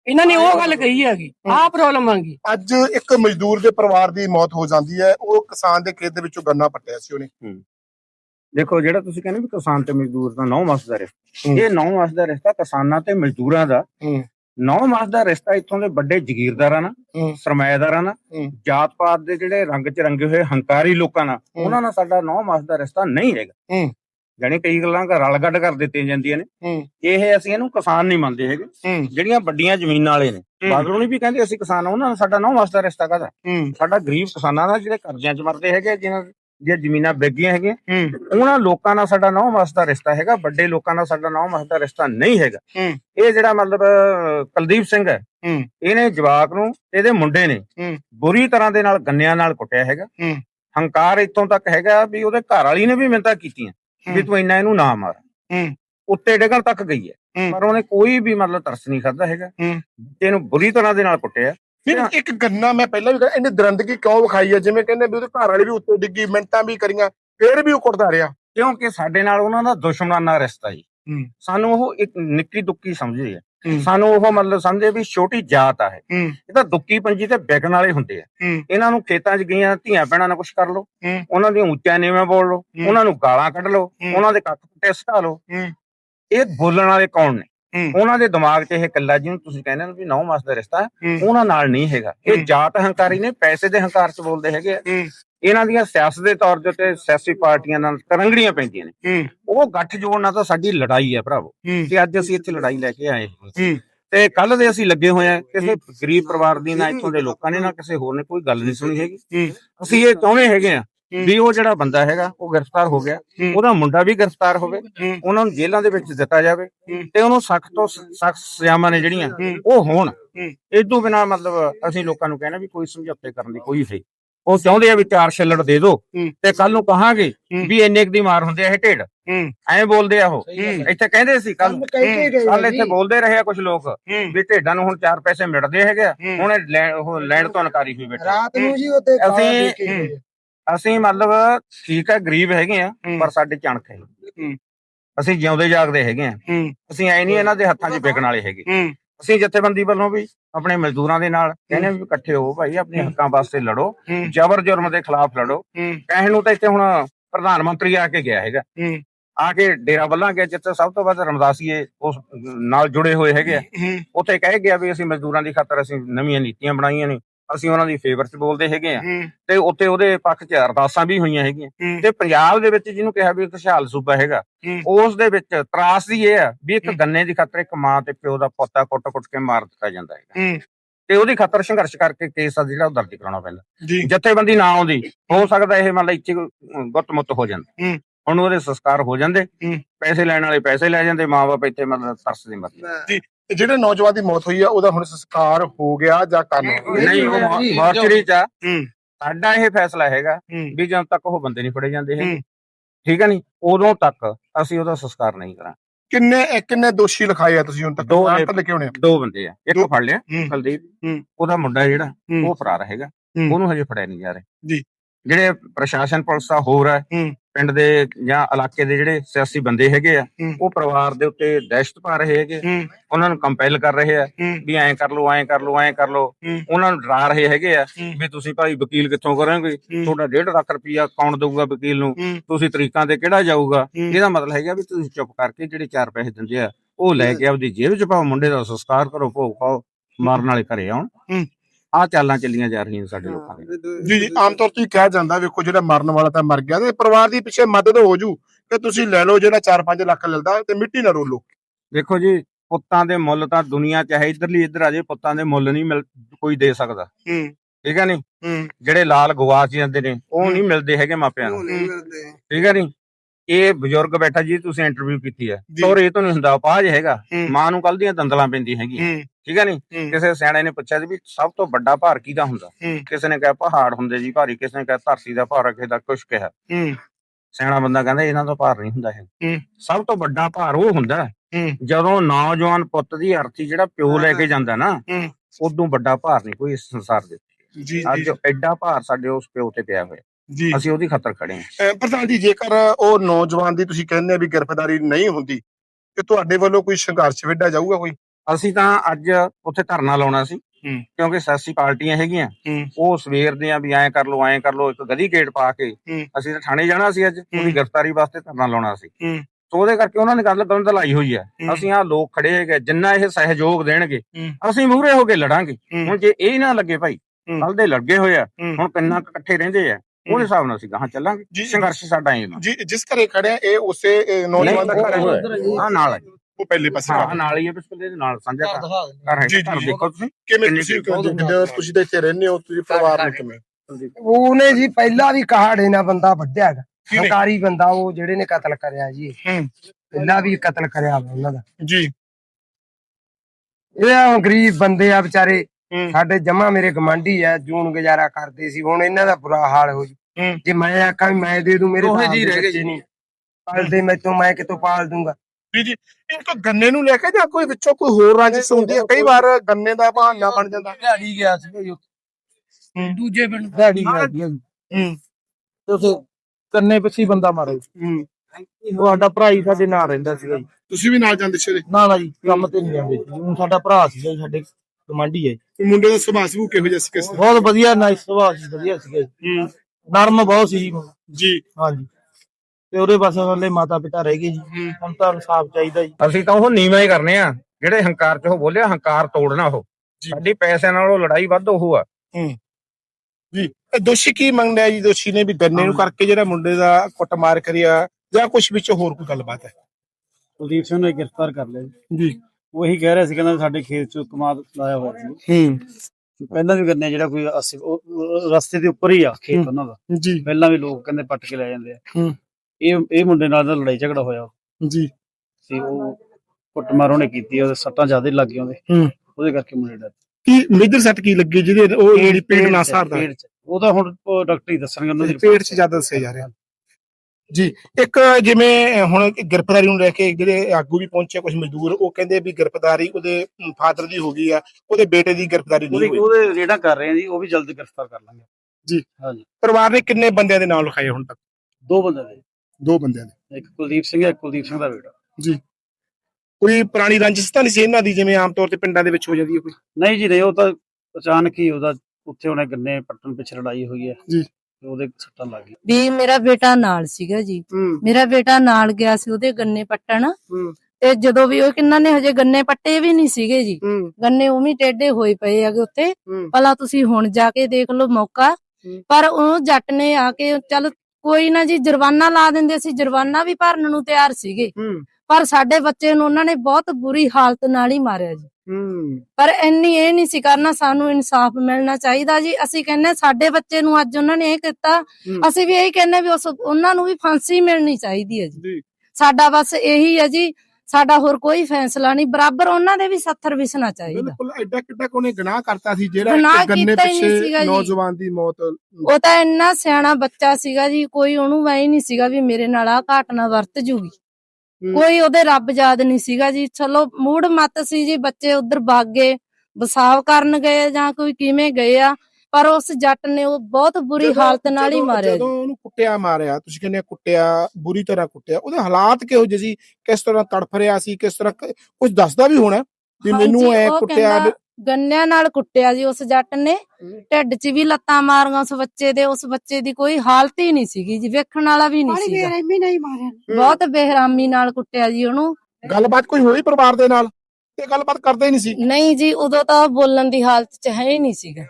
S4: ਇਹਨਾਂ ਨੇ ਉਹ ਗੱਲ ਕਹੀ ਹੈਗੀ ਆਹ ਪ੍ਰੋਬਲਮ ਆਂਗੀ
S1: ਅੱਜ ਇੱਕ ਮਜ਼ਦੂਰ ਦੇ ਪਰਿਵਾਰ ਦੀ ਮੌਤ ਹੋ ਜਾਂਦੀ ਹੈ ਉਹ ਕਿਸਾਨ ਦੇ ਖੇਤ ਦੇ ਵਿੱਚੋਂ ਗੰਨਾ ਪੱਟਿਆ ਸੀ ਉਹਨੇ।
S3: ਦੇਖੋ ਜਿਹੜਾ ਤੁਸੀਂ ਕਹਿੰਦੇ ਵੀ ਕਿਸਾਨ ਤੇ ਮਜ਼ਦੂਰ ਦਾ ਨੌ ਮਾਸ ਦਾ ਰਿਸ਼ਤਾ। ਇਹ ਨੌ ਮਾਸ ਦਾ ਰਿਸ਼ਤਾ ਕਿਸਾਨਾਂ ਤੇ ਮਜ਼ਦੂਰਾਂ ਦਾ।
S1: ਹੂੰ।
S3: ਨੌ ਮਾਸ ਦਾ ਰਿਸ਼ਤਾ ਇੱਥੋਂ ਦੇ ਵੱਡੇ ਜ਼ਗੀਰਦਾਰਾਂ ਨਾਲ
S1: ਹੂੰ।
S3: ਸਰਮਾਏਦਾਰਾਂ ਨਾਲ। ਜਾਤ ਪਾਤ ਦੇ ਜਿਹੜੇ ਰੰਗ ਚ ਰੰਗੇ ਹੋਏ ਹੰਕਾਰੀ ਲੋਕਾਂ ਨਾਲ। ਉਹਨਾਂ ਨਾਲ ਸਾਡਾ ਨੌ ਮਾਸ ਦਾ ਰਿਸ਼ਤਾ ਨਹੀਂ ਹੈਗਾ। ਜਾਣੀ ਕਈ ਗੱਲਾਂ ਰਲ ਗੱਡ ਕਰ ਦਿੱਤੀਆਂ ਜਾਂਦੀਆਂ ਨੇ। ਇਹ ਅਸੀਂ ਇਹਨੂੰ ਕਿਸਾਨ ਨਹੀਂ ਮੰਨਦੇ ਹੈਗੇ। ਜਿਹੜੀਆਂ ਵੱਡੀਆਂ ਜ਼ਮੀਨਾਂ ਵਾਲੇ ਨੇ। ਬਾਦਲੋਂ ਨਹੀਂ ਵੀ ਕਹਿੰਦੇ ਅਸੀਂ ਕਿਸਾਨ ਆ, ਉਹਨਾਂ ਨਾਲ ਸਾਡਾ ਨੌ ਦਾ ਰਿਸ਼ਤਾ ਕਾਹਦਾ?
S1: ਹੂੰ।
S3: ਸਾਡਾ ਗਰੀਬ ਕਿਸਾਨਾਂ ਦਾ ਜਿਹੜੇ ਕਰਜ਼ਿਆਂ 'ਚ ਮਰਦੇ ਹੈਗੇ ਜਿਨ੍ਹਾਂ ਦੀਆਂ ਜ਼ਮੀਨਾਂ ਵਿਕੀਆਂ ਹੈਗੀਆਂ ਉਹਨਾਂ ਲੋਕਾਂ ਨਾਲ ਸਾਡਾ ਨੌ ਮਾਸ ਦਾ ਰਿਸ਼ਤਾ ਹੈਗਾ ਵੱਡੇ ਲੋਕਾਂ ਨਾਲ ਸਾਡਾ ਨੌ ਮਾਸ ਦਾ ਰਿਸ਼ਤਾ ਨਹੀਂ ਹੈਗਾ। ਇਹ ਜਿਹੜਾ ਮਤਲਬ ਕੁਲਦੀਪ ਸਿੰਘ ਹੈ ਇਹਨੇ ਜਵਾਕ ਨੂੰ ਇਹਦੇ ਮੁੰਡੇ ਨੇ। ਬੁਰੀ ਤਰ੍ਹਾਂ ਦੇ ਨਾਲ ਗੰਨਿਆਂ ਨਾਲ ਕੁੱਟਿਆ ਹੈਗਾ। ਹੰਕਾਰ ਇੱਥੋਂ ਤੱਕ ਹੈਗਾ ਵੀ ਉਹਦੇ ਘਰ ਵਾਲੀ ਨੇ ਵੀ ਮਿੰਤਾ ਕੀਤੀਆਂ। ਵੀ। ਤੂੰ ਇੰਨਾ ਇਹਨੂੰ ਨਾ ਮਾਰ
S1: ਹੂੰ
S3: ਉੱਤੇ ਡਿੱਗਣ ਤੱਕ ਗਈ ਹੈ। ਪਰ ਉਹਨੇ ਕੋਈ ਵੀ ਮਤਲਬ ਤਰਸ ਨਹੀਂ ਖਾਦਾ ਹੈਗਾ
S1: ਹੂੰ।
S3: ਬੱਚੇ ਨੂੰ ਬੁਰੀ ਤਰ੍ਹਾਂ ਦੇ ਨਾਲ ਕੁੱਟਿਆ
S1: ਨਹੀਂ ਇੱਕ ਗੰਨਾ ਮੈਂ ਪਹਿਲਾਂ ਵੀ ਕਿਹਾ ਇਹਨੇ ਦਰੰਦਗੀ ਕਿਉਂ ਵਿਖਾਈ ਹੈ ਜਿਵੇਂ ਕਹਿੰਦੇ ਵੀ ਉਹਦੇ ਘਰ ਵਾਲੇ ਵੀ ਉੱਤੇ ਡਿੱਗੀ ਮਿੰਟਾਂ ਵੀ ਕਰੀਆਂ ਫੇਰ ਵੀ ਉਹ ਕੁੱਟਦਾ ਰਿਹਾ
S3: ਕਿਉਂਕਿ ਸਾਡੇ ਨਾਲ ਉਹਨਾਂ ਦਾ ਦੁਸ਼ਮਣਾਨਾ ਰਿਸ਼ਤਾ ਜੀ
S1: ਹੂੰ।
S3: ਸਾਨੂੰ ਉਹ ਇੱਕ ਨਿੱਕੀ ਦੁੱਕੀ ਸਮਝਦੇ ਆ
S1: ਹੂੰ।
S3: ਸਾਨੂੰ ਉਹ ਮਤਲਬ ਸਮਝਦੇ ਵੀ ਛੋਟੀ ਜਾਤ ਆ ਇਹ ਇਹ ਤਾਂ ਦੁੱਕੀ ਪੰਜੀ ਤੇ ਵਿਕਣ ਵਾਲੇ ਹੁੰਦੇ ਆ। ਇਹਨਾਂ ਨੂੰ ਖੇਤਾਂ 'ਚ ਗਈਆਂ ਧੀਆਂ ਭੈਣਾਂ ਨਾਲ ਕੁਝ ਕਰ
S1: ਹੂੰ।
S3: ਉਹਨਾਂ ਦੀਆਂ ਉੱਚਾ ਨੀਵੇਂ ਬੋਲ
S1: ਹੂੰ।
S3: ਉਹਨਾਂ ਨੂੰ ਗਾਲਾਂ ਕੱਢ
S1: ਹੂੰ।
S3: ਉਹਨਾਂ ਦੇ ਕੱਖ ਪੁੱਟੇ ਸਟਾ
S1: ਹੂੰ।
S3: ਇਹ ਬੋਲਣ ਵਾਲੇ ਕੌਣ ਨੇ। ਉਹਨਾਂ ਦੇ ਦਿਮਾਗ 'ਚ ਇਹ ਕੱਲਾ ਜਿਹਨੂੰ ਤੁਸੀਂ ਕਹਿੰਦੇ ਹੋ ਵੀ ਨੌ ਮਾਸ ਦਾ ਰਿਸ਼ਤਾ। ਉਹਨਾਂ ਨਾਲ ਨਹੀਂ ਹੈਗਾ ਇਹ। ਜਾਤ ਹੰਕਾਰੀ ਨੇ ਪੈਸੇ ਦੇ ਹੰਕਾਰ 'ਚ ਬੋਲਦੇ ਹੈਗੇ ਆ ਇਹਨਾਂ ਦੀਆਂ ਸਿਆਸਤ ਦੇ ਤੌਰ ਦੇ ਉੱਤੇ ਸਿਆਸੀ ਪਾਰਟੀਆਂ ਨਾਲ ਕਰੰਗੜੀਆਂ ਪੈਂਦੀਆਂ ਨੇ। ਉਹ ਗੱਠ ਜੋੜਨਾ ਤਾਂ ਸਾਡੀ ਲੜਾਈ ਹੈ ਭਰਾਵੋ। ਤੇ ਅੱਜ ਅਸੀਂ ਇੱਥੇ ਲੜਾਈ ਲੈ ਕੇ ਆਏ ਤੇ ਕੱਲ ਦੇ ਅਸੀਂ ਲੱਗੇ ਹੋਏ ਆ ਕਿਸੇ ਗਰੀਬ ਪਰਿਵਾਰ ਦੀ ਨਾ ਇੱਥੋਂ ਦੇ ਲੋਕਾਂ ਨੇ ਨਾ ਕਿਸੇ ਹੋਰ ਨੇ ਕੋਈ ਗੱਲ ਨਹੀਂ ਸੁਣੀ ਹੈਗੀ। ਅਸੀਂ ਇਹ ਚਾਹੁੰਦੇ ਹੈਗੇ ਆ। ਵੀ ਉਹ ਜਿਹੜਾ ਬੰਦਾ ਹੈਗਾ ਉਹ ਗ੍ਰਿਫਤਾਰ ਹੋ ਗਿਆ। ਉਹਦਾ ਮੁੰਡਾ ਵੀ ਗ੍ਰਿਫਤਾਰ ਹੋਵੇ। ਉਹਨਾਂ ਨੂੰ ਜੇਲ੍ਹਾਂ ਦੇ ਵਿੱਚ ਦਿੱਤਾ ਜਾਵੇ। ਤੇ ਉਹਨੂੰ ਸਖਤ ਤੋਂ ਸਖਤ ਸਜ਼ਾਵਾਂ ਨੇ ਜਿਹੜੀਆਂ। ਉਹ ਹੋਣ। ਇਸ ਤੋਂ ਬਿਨਾ ਮਤਲਬ ਅਸੀਂ ਲੋਕਾਂ ਨੂੰ ਕਹਿੰਦੇ ਵੀ ਕੋਈ ਸਮਝੌਤੇ ਕਰਨ ਦੀ ਕੋਈ ਹੈ ਉਹ ਚਾਹੁੰਦੇ ਆ ਵੀ ਚਾਰ ਛੱਲੜ ਦੇ ਦਿਓ। ਤੇ ਕੱਲ ਨੂੰ ਕਹਾਂਗੇ। ਵੀ ਇੰਨੇ ਕੁ ਦੀ ਮਾਰ ਹੁੰਦੇ ਆ ਇਹ ਢੇਡ। ਐਂ ਬੋਲਦੇ ਆ ਉਹ। ਇੱਥੇ ਕਹਿੰਦੇ ਸੀ ਕੱਲ ਕੱਲ ਇੱਥੇ ਬੋਲਦੇ ਰਹੇ ਆ ਕੁਝ ਲੋਕ ਵੀ ਢੇਡਾਂ ਨੂੰ ਹੁਣ ਚਾਰ ਪੈਸੇ ਮਿਲਦੇ ਹੈਗੇ। ਹੁਣ ਉਹ ਲੈਣ ਤੋਂ ਇਨਕਾਰੀ ਹੋਈ ਬੈਠੇ।
S5: ਰਾਤ ਨੂੰ ਜੀ ਉੱਤੇ
S3: ਅਸੀਂ-। ਅਸੀਂ ਮਤਲਬ ਠੀਕ ਹੈ ਗਰੀਬ ਹੈਗੇ ਆ। ਪਰ ਸਾਡੇ ਚਣਕ ਹੈ। ਅਸੀਂ ਜਿਉਂਦੇ ਜਾਗਦੇ ਹੈਗੇ ਆ।
S1: ਹੂੰ।
S3: ਅਸੀਂ ਐ ਨਹੀਂ ਇਹਨਾਂ ਦੇ ਹੱਥਾਂ 'ਚ ਵਿਕਣ ਵਾਲੇ ਹੈਗੇ। ਅਸੀਂ ਜਥੇਬੰਦੀ ਵੱਲੋਂ ਵੀ ਆਪਣੇ ਮਜ਼ਦੂਰਾਂ ਦੇ ਨਾਲ ਕਹਿੰਦੇ ਵੀ ਇਕੱਠੇ ਹੋ ਭਾਈ ਆਪਣੇ। ਹੱਕਾਂ ਵਾਸਤੇ ਲੜੋ ਜ਼ਬਰ ਜੁਰਮ ਦੇ ਖਿਲਾਫ ਲੜੋ। ਕਹਿਣ ਨੂੰ ਤਾਂ ਇੱਥੇ ਹੁਣ ਪ੍ਰਧਾਨ ਮੰਤਰੀ ਆ ਕੇ ਗਿਆ ਹੈਗਾ। ਆ ਕੇ ਡੇਰਾ ਬੱਲਾ ਗਿਆ ਜਿੱਥੇ ਸਭ ਤੋਂ ਵੱਧ ਰਮਦਾਸੀਏ ਉਸ ਨਾਲ ਜੁੜੇ ਹੋਏ ਹੈਗੇ ਆ। ਉੱਥੇ ਕਹਿ ਗਿਆ ਵੀ ਅਸੀਂ ਮਜ਼ਦੂਰਾਂ ਦੀ ਖਾਤਰ ਅਸੀਂ ਨਵੀਆਂ ਨੀਤੀਆਂ ਬਣਾਈਆਂ ਨੇ। ਅਸੀਂ ਉਹਨਾਂ ਦੀ ਫੇਵਰ 'ਚ ਬੋਲਦੇ ਹੈਗੇ ਆ। ਤੇ ਉੱਥੇ ਉਹਦੇ ਪੱਖ 'ਚ ਅਰਦਾਸਾਂ ਵੀ ਹੋਈਆਂ ਹੈਗੀਆਂ। ਤੇ ਪੰਜਾਬ ਦੇ ਵਿੱਚ ਜਿਹਨੂੰ ਕਿਹਾ ਵੀ ਇੱਕ ਖੁਸ਼ਹਾਲ ਸੂਬਾ ਹੈਗਾ। ਉਸ ਦੇ ਵਿੱਚ ਤਰਾਸਦੀ ਇਹ ਆ ਵੀ ਇੱਕ। ਗੰਨੇ ਦੀ ਖਾਤਰ ਇੱਕ ਮਾਂ ਤੇ ਪਿਓ ਦਾ ਪੋਤਾ ਕੁੱਟ-ਕੁੱਟ ਕੇ ਮਾਰ ਦਿੱਤਾ ਜਾਂਦਾ ਹੈਗਾ। ਤੇ ਉਹਦੀ ਖਾਤਰ ਸੰਘਰਸ਼ ਕਰਕੇ ਕੇਸ ਆ ਜਿਹੜਾ ਉਹ ਦਰਜ ਕਰਾਉਣਾ ਪੈਂਦਾ। ਜਥੇਬੰਦੀ ਨਾ ਆਉਂਦੀ ਹੋ ਸਕਦਾ ਇਹ ਮੰਨ ਲਾ ਇੱਥੇ ਗੁੱਟ-ਮੁੱਤ ਹੋ ਜਾਂਦਾ। ਹੁਣ ਉਹਦੇ ਸੰਸਕਾਰ ਹੋ ਜਾਂਦੇ। ਪੈਸੇ ਲੈਣ ਵਾਲੇ ਪੈਸੇ ਲੈ ਜਾਂਦੇ ਮਾਪੇ ਇੱਥੇ ਮਤਲਬ ਤਰਸਦੇ ਮਤਲਬ
S1: ਤੇ ਜਿਹੜੇ ਨੌਜਵਾਨ ਦੀ ਮੌਤ ਹੋਈ ਆ ਉਹਦਾ ਹੁਣ ਸੰਸਕਾਰ ਹੋ ਗਿਆ ਜਾਂ ਕਰਨਾ
S3: ਨਹੀਂ ਉਹ। ਮੋਰਚਰੀ ਚ ਆ। ਸਾਡਾ ਇਹ ਫੈਸਲਾ ਹੈਗਾ ਵੀ ਜਦੋਂ ਤੱਕ ਉਹ ਬੰਦੇ ਨਹੀਂ ਫੜੇ ਜਾਂਦੇ
S1: ਹੂੰ।
S3: ਹੈ ਠੀਕ ਹੈ ਨਹੀਂ ਉਦੋਂ ਤੱਕ ਅਸੀਂ ਉਹਦਾ ਸੰਸਕਾਰ ਨਹੀਂ ਕਰਾਂਗੇ
S1: ਕਿੰਨੇ ਇਹ ਕਿੰਨੇ ਦੋਸ਼ੀ ਲਿਖਾਏ ਆ ਤੁਸੀਂ ਹੁਣ ਤੱਕ
S3: ਦੋ ਨੇ।
S1: ਤਾਂ ਲਿਖੇ ਹੋਣੇ ਆ
S3: ਦੋ ਬੰਦੇ ਆ ਇੱਕ
S1: ਦੋ-
S3: ਫੜ ਲਿਆ। ਕੁਲਦੀਪ
S1: ਹੂੰ।
S3: ਉਹਦਾ ਮੁੰਡਾ ਜਿਹੜਾ
S1: ਹੂੰ।
S3: ਉਹ ਫਰਾਰ ਹੈਗਾ
S1: ਹੂੰ।
S3: ਉਹਨੂੰ ਹਜੇ ਫੜਿਆ ਨਹੀਂ ਜਾ ਰਿਹਾ
S1: ਜੀ।
S3: ਜਿਹੜੇ ਪ੍ਰਸ਼ਾਸਨ ਪੁਲਿਸ ਆ ਹੋਰ ਹੈ
S1: ਹੂੰ।
S3: ਪਿੰਡ ਦੇ ਜਾਂ ਇਲਾਕੇ ਦੇ ਜਿਹੜੇ ਸਿਆਸੀ ਬੰਦੇ ਹੈਗੇ ਆ। ਉਹ ਪਰਿਵਾਰ ਦੇ ਉੱਤੇ ਦਹਿਸ਼ਤ ਪਾ ਰਹੇ ਹੈਗੇ ਉਹਨਾਂ ਨੂੰ ਕੰਪੈਲ ਕਰ ਰਹੇ ਆ ਵੀ ਐਂ ਕਰ ਲਓ ਐਂ ਕਰ ਲਓ ਐਂ ਕਰ ਲਓ। ਉਹਨਾਂ ਨੂੰ ਡਰਾ ਰਹੇ ਹੈਗੇ ਆ। ਵੀ ਤੁਸੀਂ ਭਾਈ ਵਕੀਲ ਕਿੱਥੋਂ ਕਰੋਗੇ। ਤੁਹਾਡਾ 1.5 ਲੱਖ ਰੁਪਈਆ ਕੌਣ ਦਊਗਾ ਵਕੀਲ ਨੂੰ ਤੁਸੀਂ ਤਰੀਕਾਂ ਤੇ ਕਿਹੜਾ ਜਾਊਗਾ। ਇਹਦਾ ਮਤਲਬ ਹੈਗਾ ਵੀ ਤੁਸੀਂ ਚੁੱਪ ਕਰਕੇ ਜਿਹੜੇ ਚਾਰ ਪੈਸੇ ਦਿੰਦੇ ਆ ਉਹ ਲੈ ਕੇ ਆਪਦੀ ਜੇਬ 'ਚ ਪਾਓ ਮੁੰਡੇ ਦਾ ਸੰਸਕਾਰ ਕਰੋ ਭੋਗ ਪਾਓ ਮਾਰਨ ਵਾਲੇ ਘਰੇ ਆਉਣ ਆਹ ਚਾਲਾਂ ਚੱਲੀਆਂ ਜਾ ਰਹੀਆਂ ਸਾਡੇ ਲੋਕਾਂ ਦੀਆਂ।
S1: ਜੀ ਜੀ ਆਮ ਤੌਰ ਤੇ ਹੀ ਕਿਹਾ ਜਾਂਦਾ ਵੇਖੋ ਜਿਹੜਾ ਮਰਨ ਵਾਲਾ ਤਾਂ ਮਰ ਗਿਆ ਤੇ ਪਰਿਵਾਰ ਦੀ ਪਿੱਛੇ ਮਦਦ ਹੋ ਜੂ ਕਿ ਤੁਸੀਂ ਲੈ ਲਓ ਜਿਹੜਾ 4-5 ਲੱਖ ਮਿਲਦਾ ਤੇ ਮਿੱਟੀ ਨਾ ਰੋਲੋ।
S3: ਦੇਖੋ ਜੀ ਪੁੱਤਾਂ ਦੇ ਮੁੱਲ ਤਾਂ ਦੁਨੀਆ ਚਾਹੇ ਇਧਰਲੀ ਇਧਰ ਆ ਜੇ ਪੁੱਤਾਂ ਦੇ ਮੁੱਲ ਨਹੀਂ ਮਿਲ ਕੋਈ ਦੇ ਸਕਦਾ।
S1: ਹੂੰ।
S3: ਠੀਕ ਹੈ ਨਹੀਂ
S1: ਹੂੰ।
S3: ਜਿਹੜੇ ਲਾਲ ਗਵਾਚ ਜਾਂਦੇ ਨੇ ਉਹ ਨਹੀਂ ਮਿਲਦੇ ਹੈਗੇ ਮਾਪਿਆਂ ਨੂੰ।
S5: ਨਹੀਂ ਮਿਲਦੇ।
S3: ਠੀਕ ਹੈ ਨਹੀਂ ਇਹ ਬਜ਼ੁਰਗ ਬੈਠਾ ਜੀ ਤੁਸੀਂ ਇੰਟਰਵਿਊ ਕੀਤੀ ਹੈ।
S1: ਜੀ।
S3: ਸੋਰੇ ਇਹ ਤੋਂ ਨਹੀਂ ਹੁੰਦਾ ਉਪਾਜ ਹੈਗਾ। ਮਾਂ ਨੂੰ ਕੱਲ ਦੀਆਂ ਦੰਦਲਾਂ ਪੈਂਦੀ ਹੈਗੀ ਠੀਕ ਹੈ ਨਹੀਂ ਕਿਸੇ ਸਿਆਣੇ ਨੇ ਪੁੱਛਿਆ ਸੀ ਵੀ ਸਭ ਤੋਂ ਵੱਡਾ ਭਾਰ ਕਿਹਦਾ ਹੁੰਦਾ। ਕਿਸੇ ਨੇ ਕਿਹਾ ਪਹਾੜ ਹੁੰਦੇ ਜੀ ਭਾਰੀ ਕਿਸੇ ਨੇ ਕਿਹਾ ਧਰਤੀ ਦਾ ਭਾਰ ਕਿਸੇ ਦਾ ਕੁਛ ਕਿਹਾ। ਸਿਆਣਾ ਬੰਦਾ ਕਹਿੰਦਾ ਇਹਨਾਂ ਦਾ ਭਾਰ ਨਹੀਂ ਹੁੰਦਾ ਹੈ
S1: ਹੂੰ।
S3: ਸਭ ਤੋਂ ਵੱਡਾ ਭਾਰ ਉਹ ਹੁੰਦਾ ਜਦੋਂ ਨੌਜਵਾਨ ਪੁੱਤ ਦੀ ਅਰਥੀ ਜਿਹੜਾ ਪਿਓ ਲੈ ਕੇ ਜਾਂਦਾ ਨਾ। ਉਦੋਂ ਵੱਡਾ ਭਾਰ ਨਹੀਂ ਕੋਈ ਇਸ ਸੰਸਾਰ ਦੇ।
S1: ਜੀ
S3: ਅੱਜ
S1: ਜੀ
S3: ਐਡਾ ਭਾਰ ਸਾਡੇ ਉਸ ਪਿਓ ਤੇ ਪਿਆ ਹੋਇਆ।
S1: ਜੀ
S3: ਅਸੀਂ ਉਹਦੀ ਖਾਤਰ ਖੜੇ ਹਾਂ
S1: ਪ੍ਰਧਾਨ ਜੀ ਜੇਕਰ ਉਹ ਨੌਜਵਾਨ ਦੀ ਤੁਸੀਂ ਕਹਿੰਦੇ ਆ ਵੀ ਗ੍ਰਿਫਤਾਰੀ ਨਹੀਂ ਹੁੰਦੀ ਤੇ ਤੁਹਾਡੇ ਵੱਲੋਂ ਕੋਈ ਸੰਘਰਸ਼ ਵਿੱਢਿਆ ਜਾਊਗਾ ਕੋਈ
S3: ਅਸੀਂ ਤਾਂ ਅੱਜ ਉੱਥੇ ਧਰਨਾ ਲਾਉਣਾ ਸੀ। ਕਿਉਂਕਿ ਸਿਆਸੀ ਪਾਰਟੀਆਂ ਹੈਗੀਆਂ ਉਹ ਸਵੇਰ ਦੀਆਂ ਵੀ ਐਂ ਕਰ ਲੋ ਐਂ ਕਰ ਲੋ ਇੱਕ ਗਦੀ ਗੇਟ ਪਾ ਕੇ। ਅਸੀਂ ਤਾਂ ਥਾਣੇ ਜਾਣਾ ਸੀ ਅੱਜ ਉਹਦੀ। ਗ੍ਰਿਫਤਾਰੀ ਵਾਸਤੇ ਧਰਨਾ ਲਾਉਣਾ ਸੀ। ਸੋ ਉਹਦੇ ਕਰਕੇ ਉਹਨਾਂ ਨੇ ਗੱਲ ਗੰਦ ਲਾਈ ਹੋਈ ਹੈ। ਅਸੀਂ ਆ ਲੋਕ ਖੜੇ ਹੈਗੇ ਜਿੰਨਾ ਇਹ ਸਹਿਯੋਗ ਦੇਣਗੇ। ਅਸੀਂ ਮੂਹਰੇ ਹੋ ਕੇ ਲੜਾਂਗੇ ਹੁਣ ਜੇ ਇਹ ਨਾ ਲੱਗੇ ਭਾਈ। ਕੱਲ ਦੇ ਲੱਗੇ ਹੋਏ ਆ। ਹੁਣ ਕਿੰਨਾ ਇਕੱਠੇ ਰਹਿੰਦੇ ਆ ਉਹਦੇ ਹਿਸਾਬ ਨਾਲ ਅਸੀਂ ਗਾਹਾਂ ਚੱਲਾਂਗੇ। ਸੰਘਰਸ਼ ਸਾਡਾ ਇਹ
S1: ਜੀ ਜਿਸ ਘਰੇ ਖੜੇ ਆ ਇਹ ਉਸੇ ਨੌਜਵਾਨ ਦਾ ਘਰ ਹੈ।
S3: ਆ। ਨਾਲ ਹੈ।
S1: ਉਹ ਪਹਿਲੇ ਪਾਸੇ
S3: ਹਾਂ। ਨਾਲ ਹੀ ਹੈ ਬਿਲਕੁਲ ਇਹਦੇ ਨਾਲ ਸਾਂਝਾ ਘਰ। ਹੈ।
S1: ਜੀ, ਜੀ।
S3: ਦੇਖੋ ਤੁਸੀਂ।
S1: ਕਿਵੇਂ ਤੁਸੀਂ ਤੁਸੀਂ? ਤਾਂ ਇੱਥੇ ਰਹਿੰਦੇ ਹੋ ਤੁਸੀਂ ਪਰਿਵਾਰ ਨੂੰ ਕਿਵੇਂ?
S5: ਉਹਨੇ ਜੀ ਪਹਿਲਾਂ ਵੀ ਕਹਾੜੇ ਨਾਲ ਬੰਦਾ ਵੱਢਿਆ ਹੈਗਾ? ਸਰਕਾਰੀ ਬੰਦਾ ਉਹ ਜਿਹੜੇ ਨੇ ਕਤਲ ਕਰਿਆ ਜੀ।
S1: ਹੂੰ।
S5: ਪਹਿਲਾਂ ਵੀ ਕਤਲ ਕਰਿਆ ਉਹਨਾਂ ਦਾ।
S1: ਜੀ।
S5: ਇਹ ਆ ਗਰੀਬ ਬੰਦੇ ਆ ਵਿਚਾਰੇ।
S1: ਹੂੰ
S5: ਸਾਡੇ ਜਮਾ ਮੇਰੇ ਗਮਾਂਢੀ ਆ ਜੂਨ ਗੁਜ਼ਾਰਾ ਕਰਦੇ ਸੀ ਹੁਣ ਇਹਨਾਂ ਦਾ ਬੁਰਾ ਹਾਲ ਹੋ ਜੂ। ਜੇ ਮੈਂ ਆਖਾਂ ਵੀ ਮੈਂ ਦੇ ਦੂੰ ਮੇਰੇ
S3: ਦੋਹੇ
S5: ਤਾਂ
S3: ਜੀ ਰਹਿ ਗਏ
S5: ਨਹੀਂ। ਪਾਲਦੇ ਮੈਥੋਂ ਮੈਂ ਕਿਤੋਂ ਪਾਲ ਦੂੰਗਾ।
S1: ਜੀ ਜੀ ਇੱਕ ਗੰਨੇ ਨੂੰ ਲੈ ਕੇ ਜਾਂ ਕੋਈ ਵਿੱਚੋਂ ਕੋਈ ਹੋਰ ਰਾਂਝਿਸ਼ ਹੁੰਦੀ ਹੈ ਕਈ ਵਾਰ ਗੰਨੇ ਦਾ ਬਹਾਨਾ ਬਣ ਜਾਂਦਾ।
S6: ਦਿਹਾੜੀ ਗਿਆ ਸੀ ਜੀ
S1: ਹੂੰ।
S6: ਦੂਜੇ ਪਿੰਡ ਦਿਹਾੜੀ ਗਿਆ ਸੀ
S1: ਹੂੰ।
S6: ਤੇ ਉਸੇ ਕੰਨੇ ਪਿੱਛੇ ਬੰਦਾ ਮਾਰੇ।
S1: ਹੂੰ।
S6: ਉਹ ਸਾਡਾ ਭਰਾ ਹੀ ਸਾਡੇ ਨਾਲ ਰਹਿੰਦਾ ਸੀਗਾ ਜੀ।
S1: ਤੁਸੀਂ ਵੀ ਨਾਲ ਜਾਂਦੇ ਸੀ
S6: ਨਾ ਨਾ ਜੀ ਕੰਮ ਤੇ ਨਹੀਂ ਜਾਂਦੇ ਸੀ। ਹੁਣ ਸਾਡਾ ਭਰਾ ਸੀਗਾ ਜੀ ਸਾਡੇ। ਕਮਾਂਡੀ ਹੈ। ਜੀ।
S1: ਉਹ ਮੁੰਡੇ ਦਾ ਸੁਭਾਅ ਸੁਭੂ ਕਿਹੋ ਜਿਹਾ ਸੀ ਕਿਸ ਤਰ੍ਹਾਂ?
S6: ਬਹੁਤ ਵਧੀਆ ਨਾਈਸ ਸੁਭਾਅ ਸੀ ਵਧੀਆ ਸੀਗਾ। ਜੀ
S1: ਹੂੰ।
S6: ਨਰਮ ਬਹੁਤ ਸੀ ਜੀ
S1: ਜੀ।
S6: ਹਾਂਜੀ। ਤੇ ਉਹਦੇ ਬਸ ਹਲੇ ਮਾਤਾ ਪਿਤਾ ਰਹਿ ਗਏ ਜੀ।
S1: ਹੂੰ।
S6: ਹੁਣ ਤਾਂ ਇਨਸਾਫ ਚਾਹੀਦਾ ਜੀ।
S3: ਅਸੀਂ ਤਾਂ ਉਹ ਨੀਵਾਂ ਹੀ ਕਰਨੇ ਆ। ਜਿਹੜੇ ਹੰਕਾਰ ਚ ਉਹ ਬੋਲਿਆ ਹੰਕਾਰ ਤੋੜਨਾ ਉਹ।
S1: ਜੀ।
S3: ਸਾਡੀ ਪੈਸਿਆਂ ਨਾਲੋਂ ਲੜਾਈ ਵੱਧ ਉਹ ਆ।
S1: ਜੀ। ਇਹ ਦੋਸ਼ੀ ਕੀ ਮੰਗਦਾ ਹੈ ਜੀ? ਦੋਸ਼ੀ ਨੇ ਵੀ ਗੰਨੇ ਨੂੰ ਕਰਕੇ ਜਿਹੜਾ ਮੁੰਡੇ ਦਾ ਕੁੱਟਮਾਰ ਕਰਿਆ ਜਾਂ ਕੁਝ ਵਿੱਚ ਹੋਰ ਕੋਈ ਗੱਲਬਾਤ ਹੈ?
S7: ਕੁਲਦੀਪ ਸਿੰਘ ਨੂੰ ਗ੍ਰਿਫਤਾਰ ਕਰ ਲਿਆ ਜੀ।
S1: ਜੀ।
S7: ਉਹ ਕਹਿ ਰਿਹਾ ਸੀ ਕਹਿੰਦਾ ਸਾਡੇ ਖੇਤ ਚ ਕਮਾਦ ਲਾਇਆ ਹੋਇਆ ਸੀ।
S1: ਹੂੰ।
S7: ਪਹਿਲਾਂ ਵੀ ਕਰਨੇ ਜਿਹੜਾ ਕੋਈ ਅਸੀਂ ਉਹ- ਰਸਤੇ ਦੇ ਉੱਪਰ ਹੀ ਆ ਖੇਤ ਉਹਨਾਂ ਦਾ।
S1: ਜੀ।
S7: ਪਹਿਲਾਂ ਵੀ ਲੋਕ ਕਹਿੰਦੇ ਪੱਟ ਕੇ ਲੈ ਜਾਂਦੇ ਆ।
S1: ਹੂੰ।
S7: ਇਹ ਇਹ ਮੁੰਡੇ ਨਾਲ ਤਾਂ ਲੜਾਈ ਝਗੜਾ ਹੋਇਆ।
S1: ਜੀ।
S7: ਸੀ ਉਹ ਕੁੱਟਮਾਰ ਉਹਨੇ ਕੀਤੀ ਉਹਦੇ ਸੱਟਾਂ ਜ਼ਿਆਦਾ ਲੱਗ ਗਈਆਂ ਉਹਦੇ।
S1: ਹੂੰ।
S7: ਉਹਦੇ ਕਰਕੇ ਮੁੰਡੇ ਦਾ
S1: ਕੀ ਮੇਜਰ ਸੱਟ ਕੀ ਲੱਗੀ ਜਿਹਦੇ ਉਹ ਜਿਹੜੀ ਪੇਟ ਨਾ ਸਹਾਰਦਾ
S7: ਪੇਟ ਚ। ਉਹ ਤਾਂ ਹੁਣ ਡਾਕਟਰ ਹੀ ਦੱਸਣਗੇ ਉਹਨਾਂ ਦੀ
S1: ਪੇਟ 'ਚ। ਜ਼ਿਆਦਾ ਦੱਸਿਆ ਜਾ ਰਿਹਾ। ਜੀ ਇੱਕ ਜਿਵੇਂ ਹੁਣ ਗ੍ਰਿਫਤਾਰੀ ਨੂੰ ਲੈ ਕੇ ਜਿਹੜੇ ਆਗੂ ਵੀ ਪਹੁੰਚੇ ਕੁਝ ਮਜ਼ਦੂਰ ਉਹ ਕਹਿੰਦੇ ਵੀ ਗ੍ਰਿਫਤਾਰੀ ਉਹਦੇ ਫਾਦਰ ਦੀ ਹੋ ਗਈ ਆ ਉਹਦੇ ਬੇਟੇ ਦੀ ਗ੍ਰਿਫਤਾਰੀ ਨਹੀਂ ਹੋਈ।
S7: ਉਹਦੇ ਰੇਡਾਂ ਕਰ ਰਹੇ ਆ ਜੀ ਉਹ ਵੀ ਜਲਦੀ ਗ੍ਰਿਫਤਾਰ ਕਰ ਲਾਂਗੇ।
S1: ਜੀ।
S7: ਹਾਂਜੀ।
S1: ਪਰਿਵਾਰ ਨੇ ਕਿੰਨੇ ਬੰਦਿਆਂ ਦੇ ਨਾਮ ਲਿਖਾਏ ਹੁਣ ਤੱਕ?
S7: ਦੋ ਬੰਦੇ ਨੇ
S1: ਦੋ ਬੰਦਿਆਂ ਦੇ।
S7: ਇੱਕ ਕੁਲਦੀਪ ਸਿੰਘ ਹੈ ਕੁਲਦੀਪ ਸਿੰਘ ਦਾ ਬੇਟਾ।
S1: ਕੋਈ ਪੁਰਾਣੀ ਰੰਜਿਸ਼ ਤਾਂ ਨਹੀਂ ਸੀ ਇਹਨਾਂ ਦੀ ਜਿਵੇਂ ਆਮ ਤੌਰ ਤੇ ਪਿੰਡਾਂ ਦੇ ਵਿੱਚ ਹੋ ਜਾਂਦੀ ਹੈ ਕੋਈ?
S7: ਨਹੀਂ ਜੀ ਨਹੀਂ ਉਹ ਤਾਂ ਅਚਾਨਕ ਹੀ ਉਹਦਾ ਉੱਥੇ ਉਹਨੇ ਗੰਨੇ ਪੱਟਣ ਪਿੱਛੇ ਲੜਾਈ ਹੋਈ ਹੈ।
S1: ਜੀ।
S7: ਉਹਦੇ ਸੱਟਾਂ ਲੱਗ ਗਈ
S8: ਵੀ ਮੇਰਾ ਬੇਟਾ ਨਾਲ ਸੀਗਾ ਜੀ।
S1: ਹੂੰ।
S8: ਮੇਰਾ ਬੇਟਾ ਨਾਲ ਗਿਆ ਸੀ ਉਹਦੇ ਗੰਨੇ ਪੱਟਣ।
S1: ਹੂੰ।
S8: ਤੇ ਜਦੋਂ ਵੀ ਉਹ ਕਿੰਨਾਂ ਨੇ ਹਜੇ ਗੰਨੇ ਪੱਟੇ ਵੀ ਨਹੀਂ ਸੀਗੇ ਜੀ।
S1: ਹੂੰ।
S8: ਗੰਨੇ ਉਵੇਂ ਹੀ ਟੇਢੇ ਹੋਏ ਪਏ ਹੈਗੇ ਉੱਥੇ।
S1: ਹੂੰ।
S8: ਭਲਾ ਤੁਸੀਂ ਹੁਣ ਜਾ ਕੇ ਦੇਖ ਲਓ ਮੌਕਾ।
S1: ਹੂੰ।
S8: ਪਰ ਉਹ ਜੱਟ ਨੇ ਆ ਕੇ ਚੱਲ ਕੋਈ ਨਾ ਜੀ ਜੁਰਮਾਨਾ ਲਾ ਦਿੰਦੇ ਸੀ। ਜੁਰਮਾਨਾ ਵੀ ਭਰਨ ਨੂੰ ਤਿਆਰ ਸੀਗੇ।
S1: ਹੂੰ।
S8: ਪਰ ਸਾਡੇ ਬੱਚੇ ਨੂੰ ਉਹਨਾਂ ਨੇ ਬਹੁਤ ਬੁਰੀ ਹਾਲਤ ਨਾਲ ਹੀ ਮਾਰਿਆ ਜੀ। ਪਰ ਇੰਨੀ ਇਹ ਨਹੀਂ ਸੀ ਕਰਨਾ ਸਾਨੂੰ ਇਨਸਾਫ ਮਿਲਣਾ ਚਾਹੀਦਾ ਜੀ। ਅਸੀਂ ਕਹਿੰਨੇ ਸਾਡੇ ਬੱਚੇ ਨੂੰ ਅੱਜ ਉਹਨਾਂ ਨੇ ਇਹ ਕੀਤਾ। ਅਸੀਂ ਵੀ ਇਹੀ ਕਹਿੰਨੇ ਵੀ ਉਸ ਉਹਨਾਂ ਨੂੰ ਵੀ ਫਾਂਸੀ ਮਿਲਣੀ ਚਾਹੀਦੀ ਹੈ ਜੀ। ਸਾਡਾ ਬਸ ਇਹੀ ਹੈ ਜੀ ਸਾਡਾ ਹੋਰ ਕੋਈ ਫੈਸਲਾ ਨਹੀਂ। ਬਰਾਬਰ ਉਹਨਾਂ ਦੇ ਵੀ ਸੱਥਰ ਵਿਸਣਾ ਚਾਹੀਦਾ।
S1: ਬਿਲਕੁਲ ਐਡਾ ਕਿੱਡਾ ਕੋਨੇ ਗੁਨਾਹ ਕਰਤਾ ਸੀ ਜਿਹੜਾ ਗੰਨੇ ਪਿੱਛੇ। ਨੌਜਵਾਨ ਦੀ ਮੌਤ
S8: ਉਹ ਤਾਂ ਇੰਨਾ ਸਿਆਣਾ ਬੱਚਾ ਸੀਗਾ ਜੀ ਕੋਈ ਉਹਨੂੰ ਵੈ ਨਹੀਂ ਸੀਗਾ ਵੀ ਮੇਰੇ ਨਾਲ ਆ ਘਟਨਾ ਵਰਤ ਜੂਗੀ। ਕੋਈ ਉਹਦੇ ਰੱਬ ਯਾਦ ਨਹੀਂ ਸੀਗਾ ਜੀ। ਚਲੋ ਮੂਡ ਮੱਤ ਸੀ ਜੀ ਬੱਚੇ ਉਧਰ ਭੱਗ ਗਏ ਬਸਾਵ ਕਰਨ ਗਏ ਜਾਂ ਕੋਈ ਕਿਵੇਂ ਗਏ ਆ ਪਰ ਉਸ ਜੱਟ ਨੇ ਉਹ ਬਹੁਤ ਬੁਰੀ ਹਾਲਤ ਨਾਲ ਹੀ ਮਾਰਿਆ
S1: ਜਦੋਂ ਉਹਨੂੰ ਕੁੱਟਿਆ ਮਾਰਿਆ ਤੁਸੀਂ ਕਹਿੰਦੇ ਕੁੱਟਿਆ ਬੁਰੀ ਤਰ੍ਹਾਂ ਕੁੱਟਿਆ ਉਹਦੇ ਹਾਲਾਤ ਕਿਹੋ ਜਿਹੇ ਸੀ? ਕਿਸ ਤਰ੍ਹਾਂ ਤੜਫ ਰਿਹਾ ਸੀ? ਕਿਸ ਤਰ੍ਹਾਂ ਕੁਝ ਦੱਸਦਾ ਵੀ ਹੋਣਾ ਵੀ ਮੈਨੂੰ ਐ ਕੁੱਟਿਆ
S8: ਗੰਨਿਆਂ ਨਾਲ ਕੁੱਟਿਆ ਜੀ ਉਸ ਜੱਟ ਨੇ। ਢਿੱਡ 'ਚ ਵੀ ਲੱਤਾਂ ਮਾਰੀਆਂ ਉਸ ਬੱਚੇ ਦੇ। ਉਸ ਬੱਚੇ ਦੀ ਕੋਈ ਹਾਲਤ ਹੀ ਨਹੀਂ ਸੀਗੀ ਜੀ। ਵੇਖਣ ਵਾਲਾ ਵੀ ਨਹੀਂ ਸੀਗਾ। ਬਹੁਤ ਬੇਹਰਾਮੀ ਨਾਲ ਕੁੱਟਿਆ ਜੀ ਉਹਨੂੰ।
S1: ਗੱਲਬਾਤ ਕੋਈ ਹੋਈ ਪਰਿਵਾਰ ਦੇ ਨਾਲ? ਇਹ ਗੱਲਬਾਤ ਕਰਦੇ ਹੀ ਨਹੀਂ ਸੀ।
S8: ਨਹੀਂ ਜੀ ਉਦੋਂ ਤਾਂ ਬੋਲਣ ਦੀ ਹਾਲਤ 'ਚ ਹੈ ਹੀ ਨਹੀਂ ਸੀਗਾ।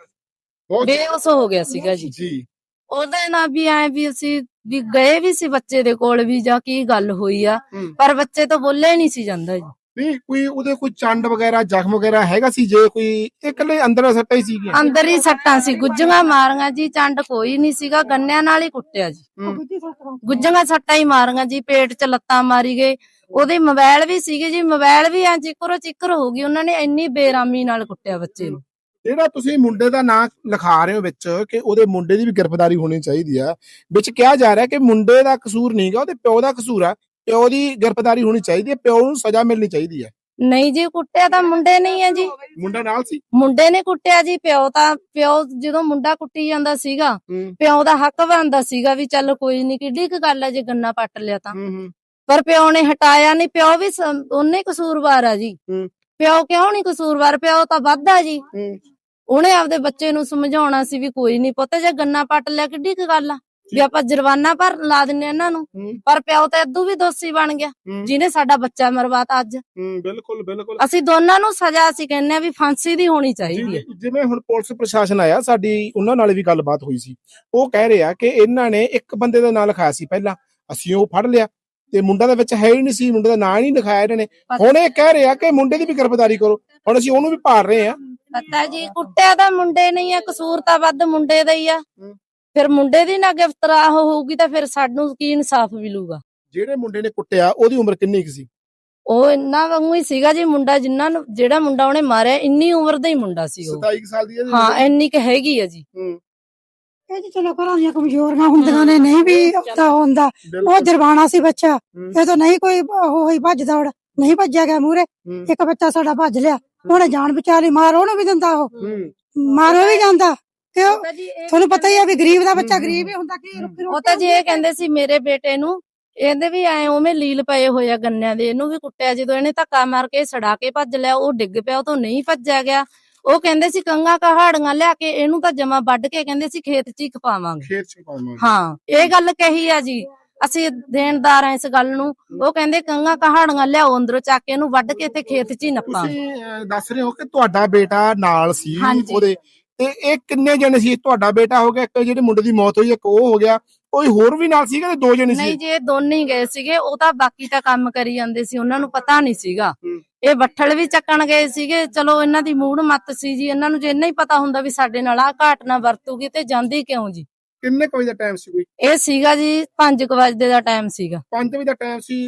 S8: ਬੇਹੋਸ਼ ਹੋ ਗਿਆ ਸੀਗਾ ਜੀ।
S1: ਜੀ।
S8: ਉਹਦੇ ਨਾਲ ਵੀ ਐ ਵੀ ਅਸੀਂ ਵੀ ਗਏ ਵੀ ਸੀ ਬੱਚੇ ਦੇ ਕੋਲ ਵੀ ਜਾਂ ਕੀ ਗੱਲ ਹੋਈ ਆ। ਪਰ ਬੱਚੇ ਤੋਂ ਬੋਲਿਆ ਹੀ ਨਹੀਂ ਸੀ ਜਾਂਦਾ ਜੀ।
S1: ਨਹੀਂ ਕੋਈ ਉਹਦੇ ਕੋਈ ਚੰਡ ਵਗੈਰਾ ਜ਼ਖਮ ਵਗੈਰਾ ਹੈਗਾ ਸੀ ਜੇ ਕੋਈ ਇਹ ਇਕੱਲੇ ਅੰਦਰ ਸੱਟਾਂ ਹੀ ਸੀਗੀਆਂ?
S8: ਅੰਦਰ ਹੀ ਸੱਟਾਂ ਸੀ ਗੁੱਜੀਆਂ ਮਾਰੀਆਂ ਜੀ ਚੰਡ ਕੋਈ ਨਹੀਂ ਸੀਗਾ ਗੰਨਿਆਂ ਨਾਲ ਹੀ ਕੁੱਟਿਆ ਜੀ। ਗੁੱਜੀਆਂ ਸੱਟਾਂ ਹੀ ਮਾਰੀਆਂ ਜੀ ਪੇਟ 'ਚ ਲੱਤਾਂ ਮਾਰੀ ਗਏ। ਉਹਦੇ ਮੋਬਾਈਲ ਵੀ ਸੀਗੇ ਜੀ ਮੋਬਾਈਲ ਵੀ ਐ ਚਿਕਰੋ ਚਿਕਰ ਹੋ ਗਈ ਉਹਨਾਂ ਨੇ ਇੰਨੀ ਬੇਰਾਮੀ ਨਾਲ ਕੁੱਟਿਆ ਬੱਚੇ ਨੂੰ।
S1: ਜਿਹੜਾ ਤੁਸੀਂ ਮੁੰਡੇ ਦਾ ਨਾਂ ਲਿਖਾ ਰਹੇ ਹੋ ਵਿੱਚ ਕਿ ਉਹਦੇ ਮੁੰਡੇ ਦੀ ਵੀ ਗ੍ਰਿਫਤਾਰੀ ਹੋਣੀ ਚਾਹੀਦੀ ਆ ਵਿੱਚ ਕਿਹਾ ਜਾ ਰਿਹਾ ਕਿ ਮੁੰਡੇ ਦਾ ਕਸੂਰ ਨਹੀਂਗਾ ਉਹਦੇ ਪਿਓ ਦਾ ਕਸੂਰ ਆ ਪਿਓ ਦੀ ਗ੍ਰਿਫਤਾਰੀ ਹੋਣੀ ਚਾਹੀਦੀ ਹੈ ਪਿਓ ਨੂੰ ਸਜ਼ਾ ਮਿਲਣੀ ਚਾਹੀਦੀ ਹੈ।
S8: ਨਹੀਂ ਜੀ ਕੁੱਟਿਆ ਤਾਂ ਮੁੰਡੇ ਨਹੀਂ ਹੈ ਜੀ।
S1: ਮੁੰਡਾ ਨਾਲ ਸੀ?
S8: ਮੁੰਡੇ ਨੇ ਕੁੱਟਿਆ ਜੀ ਪਿਓ ਤਾਂ ਪਿਓ ਜਦੋਂ ਮੁੰਡਾ ਕੁੱਟੀ ਜਾਂਦਾ ਸੀਗਾ ਪਿਓ ਦਾ ਹੱਕ ਬਣਦਾ ਸੀਗਾ ਵੀ ਚੱਲ ਕੋਈ ਨਹੀਂ ਕਿੱਡੀ ਕੁ ਗੱਲ ਹੈ ਜੇ ਗੰਨਾ ਪੱਟ ਲਿਆ ਤਾਂ। ਪਰ ਪਿਓ ਨੇ ਹਟਾਇਆ ਨਹੀਂ ਪਿਓ ਵੀ ਉਹਨੇ ਕਸੂਰਵਾਰ ਆ ਜੀ। ਪਿਓ ਕਿਉਂ ਨਹੀਂ ਕਸੂਰਵਾਰ? ਪਿਓ ਤਾਂ ਵੱਧਾ ਜੀ। ਉਹਨੇ ਆਪਦੇ ਬੱਚੇ ਨੂੰ ਸਮਝਾਉਣਾ ਸੀ ਵੀ ਕੋਈ ਨਹੀਂ ਪੁੱਤ ਜੇ ਗੰਨਾ ਪੱਟ ਲਿਆ ਕਿੱਡੀ ਕੁ ਗੱਲ ਆ? ਵੀ ਆਪਾਂ ਜੁਰਮਾਨਾ ਭਰ ਲਾ ਦਿੰਨੇ ਇਹਨਾਂ ਨੂੰ। ਪਰ ਪਿਓ ਤਾਂ ਇਦੋਂ ਵੀ ਦੋਸ਼ੀ ਬਣ ਗਿਆ। ਜਿਹਨੇ ਸਾਡਾ ਬੱਚਾ ਮਰਵਾਤਾ ਅੱਜ।
S1: ਬਿਲਕੁਲ ਬਿਲਕੁਲ।
S8: ਅਸੀਂ ਦੋਨਾਂ ਨੂੰ ਸਜ਼ਾ ਅਸੀਂ ਕਹਿੰਨੇ ਆ ਵੀ ਫਾਂਸੀ ਦੀ ਹੋਣੀ ਚਾਹੀਦੀ ਹੈ।
S1: ਜਿਵੇਂ- ਹੁਣ ਪੁਲਿਸ ਪ੍ਰਸ਼ਾਸਨ ਆਇਆ ਸਾਡੀ ਉਹਨਾਂ ਨਾਲ ਵੀ ਗੱਲਬਾਤ ਹੋਈ ਸੀ। ਉਹ ਕਹਿ ਰਿਹਾ ਕਿ ਇਹਨਾਂ ਨੇ ਇੱਕ ਬੰਦੇ ਦਾ ਨਾਂ ਲਿਖਾਇਆ ਸੀ ਪਹਿਲਾਂ। ਅਸੀਂ ਉਹ ਫੜ ਲਿਆ ਤੇ ਮੁੰਡਾ ਦੇ ਵਿੱਚ ਹੈ ਹੀ ਨਹੀਂ ਸੀ ਮੁੰਡੇ ਦਾ ਨਾਂ ਹੀ ਨਹੀਂ ਲਿਖਾਇਆ ਇਹਨਾਂ ਨੇ। ਹੁਣ ਇਹ ਕਹਿ ਰਿਹਾ ਕਿ ਮੁੰਡੇ ਦੀ ਵੀ ਗ੍ਰਿਫਤਾਰੀ ਕਰੋ। ਹੁਣ ਅਸੀਂ ਉਹਨੂੰ ਵੀ ਭਾਲ ਰਹੇ ਹਾਂ।
S8: ਪਤਾ ਜੀ ਕੁੱਟਿਆ ਤਾਂ ਮੁੰਡੇ ਨਹੀਂ ਆ ਕਸੂਰ ਤਾਂ ਵੱਧ ਮੁੰਡੇ ਦਾ ਹੀ ਆ। ਫਿਰ ਮੁੰਡੇ ਦੀ ਨਾ ਗ੍ਰਿਫਤਾਰ ਹੋਊਗੀ ਤਾਂ ਫਿਰ ਸਾਨੂੰ ਕੀ ਇਨਸਾਫ ਮਿਲੂਗਾ?
S1: ਜਿਹੜੇ ਮੁੰਡੇ ਨੇ ਕੁੱਟਿਆ ਉਹਦੀ ਉਮਰ ਕਿੰਨੀ ਕੁ ਸੀ?
S8: ਉਹ ਇੰਨਾ ਵਾਂਗੂ ਹੀ ਸੀਗਾ ਜੀ ਮੁੰਡਾ ਜਿੰਨਾ ਨੂੰ ਜਿਹੜਾ ਮੁੰਡਾ ਉਹਨੇ ਮਾਰਿਆ ਇੰਨੀ ਉਮਰ ਦਾ ਹੀ ਮੁੰਡਾ ਸੀ ਉਹ।
S1: 27 ਕੁ ਸਾਲ ਦੀ ਹੈ
S8: ਹਾਂ ਇੰਨੀ ਕੁ ਹੈਗੀ ਆ ਜੀ।
S1: ਹੂੰ।
S9: ਇਹ ਜੀ ਚਲੋ ਘਰਾਂ ਦੀਆਂ ਕਮਜ਼ੋਰੀਆਂ ਹੁੰਦੀਆਂ ਨੇ ਨਹੀਂ ਵੀ ਤਾਂ ਹੁੰਦਾ ਉਹ ਜਰਵਾਣਾ ਸੀ ਬੱਚਾ। ਇਹ ਤਾਂ ਨਹੀਂ ਕੋਈ ਹੋਈ ਭੱਜ ਦੌੜ ਨਹੀਂ ਭੱਜਿਆ ਗਿਆ ਮੂਰੇ ਇੱਕ ਬੱਚਾ ਸਾਡਾ ਭੱਜ ਲਿਆ। ਉਹਨੇ ਜਾਨ ਬਚਾ ਲਈ ਮਾਰ ਉਹਨੂੰ ਵੀ ਦਿੰਦਾ ਉਹ। ਮਾਰੋ ਵੀ ਜਾਂਦਾ। ਤੁਹਾਨੂੰ ਪਤਾ ਹੀ ਆ ਵੀ ਗਰੀਬ ਦਾ ਬੱਚਾ ਗਰੀਬ ਹੀ ਹੁੰਦਾ ਕੀ ਰੁੱਖੀ
S8: ਉਹ ਤਾਂ ਜੀ ਇਹ ਕਹਿੰਦੇ ਸੀ ਮੇਰੇ ਬੇਟੇ ਨੂੰ ਇਹਦੇ ਵੀ ਐ ਉਵੇਂ ਲੀਲ ਪਏ ਹੋਏ ਆ ਗੰਨਿਆਂ ਦੇ ਇਹਨੂੰ ਵੀ ਕੁੱਟਿਆ ਜਦੋਂ ਇਹਨੇ ਧੱਕਾ ਮਾਰ ਕੇ ਛੜਾ ਕੇ ਭੱਜ ਲਿਆ ਉਹ ਡਿੱਗ ਪਿਆ ਉਹ ਤੋਂ ਨਹੀਂ ਭੱਜਿਆ ਗਿਆ। ਉਹ ਕਹਿੰਦੇ ਸੀ ਕੰਗਾ ਕਹਾੜੀਆਂ ਲਿਆ ਕੇ ਇਹਨੂੰ ਤਾਂ ਜਮਾ ਵੱਢ ਕੇ ਕਹਿੰਦੇ ਸੀ ਖੇਤ 'ਚ ਹੀ ਖਪਾਵਾਂਗੇ।
S1: ਖੇਤ ਚ ਪਾਵਾਂਗੇ
S8: ਹਾਂ ਇਹ ਗੱਲ ਕਹੀ ਆ ਜੀ। ਅਸੀਂ ਦੇਣਦਾਰ ਆ ਇਸ ਗੱਲ ਨੂੰ। ਉਹ ਕਹਿੰਦੇ ਕੰਗਾ ਕਹਾੜੀਆਂ ਲਿਆਓ ਅੰਦਰੋਂ ਚੱਕ ਕੇ ਇਹਨੂੰ ਵੱਢ ਕੇ ਤੇ ਖੇਤ 'ਚ ਹੀ ਨੱਪਾਂਗੇ
S1: ਤੁਸੀਂ ਅਹ, ਦੱਸ ਰਹੇ ਹੋ ਕਿ ਤੁਹਾਡਾ ਬੇਟਾ ਨਾਲ ਸੀ
S8: ਹਾਂਜੀ।
S1: ਉਹਦੇ ਤੇ ਇਹ ਕਿੰਨੇ ਜਣੇ ਸੀ? ਤੁਹਾਡਾ ਬੇਟਾ ਹੋ ਗਿਆ ਇੱਕ ਜਿਹੜੇ ਮੁੰਡੇ ਦੀ ਮੌਤ ਹੋਈ ਇੱਕ ਉਹ ਹੋ ਗਿਆ। ਕੋਈ ਹੋਰ ਵੀ ਨਾਲ ਸੀਗਾ ਤੇ ਦੋ ਜਣੇ
S8: ਨਹੀਂ
S1: ਸੀ
S8: ਜੀ ਇਹ ਦੋਨੇ ਹੀ ਗਏ ਸੀਗੇ। ਉਹ ਤਾਂ ਬਾਕੀ ਤਾਂ ਕੰਮ ਕਰੀ ਜਾਂਦੇ ਸੀ ਉਹਨਾਂ ਨੂੰ ਪਤਾ ਨਹੀਂ ਸੀਗਾ। ਇਹ ਬੱਠਲ ਵੀ ਚੱਕਣ ਗਏ ਸੀਗੇ। ਚਲੋ ਇਹਨਾਂ ਦੀ ਮੂਡ ਮੱਤ ਸੀ ਜੀ। ਇਹਨਾਂ ਨੂੰ ਜੇ ਇੰਨਾ ਹੀ ਪਤਾ ਹੁੰਦਾ ਵੀ ਸਾਡੇ ਨਾਲ ਆ ਘਾਟਨਾ ਵਰਤੂਗੀ ਤੇ ਜਾਂਦੀ ਕਿਉਂ ਜੀ?
S1: ਕਿੰਨੇ ਕੁ ਵਜੇ ਦਾ ਟਾਈਮ ਸੀ ਕੋਈ?
S8: ਇਹ ਸੀਗਾ ਜੀ 5 ਵਜੇ ਦਾ ਟਾਈਮ ਸੀਗਾ।
S1: 5 ਵਜੇ ਦਾ ਟਾਈਮ ਸੀ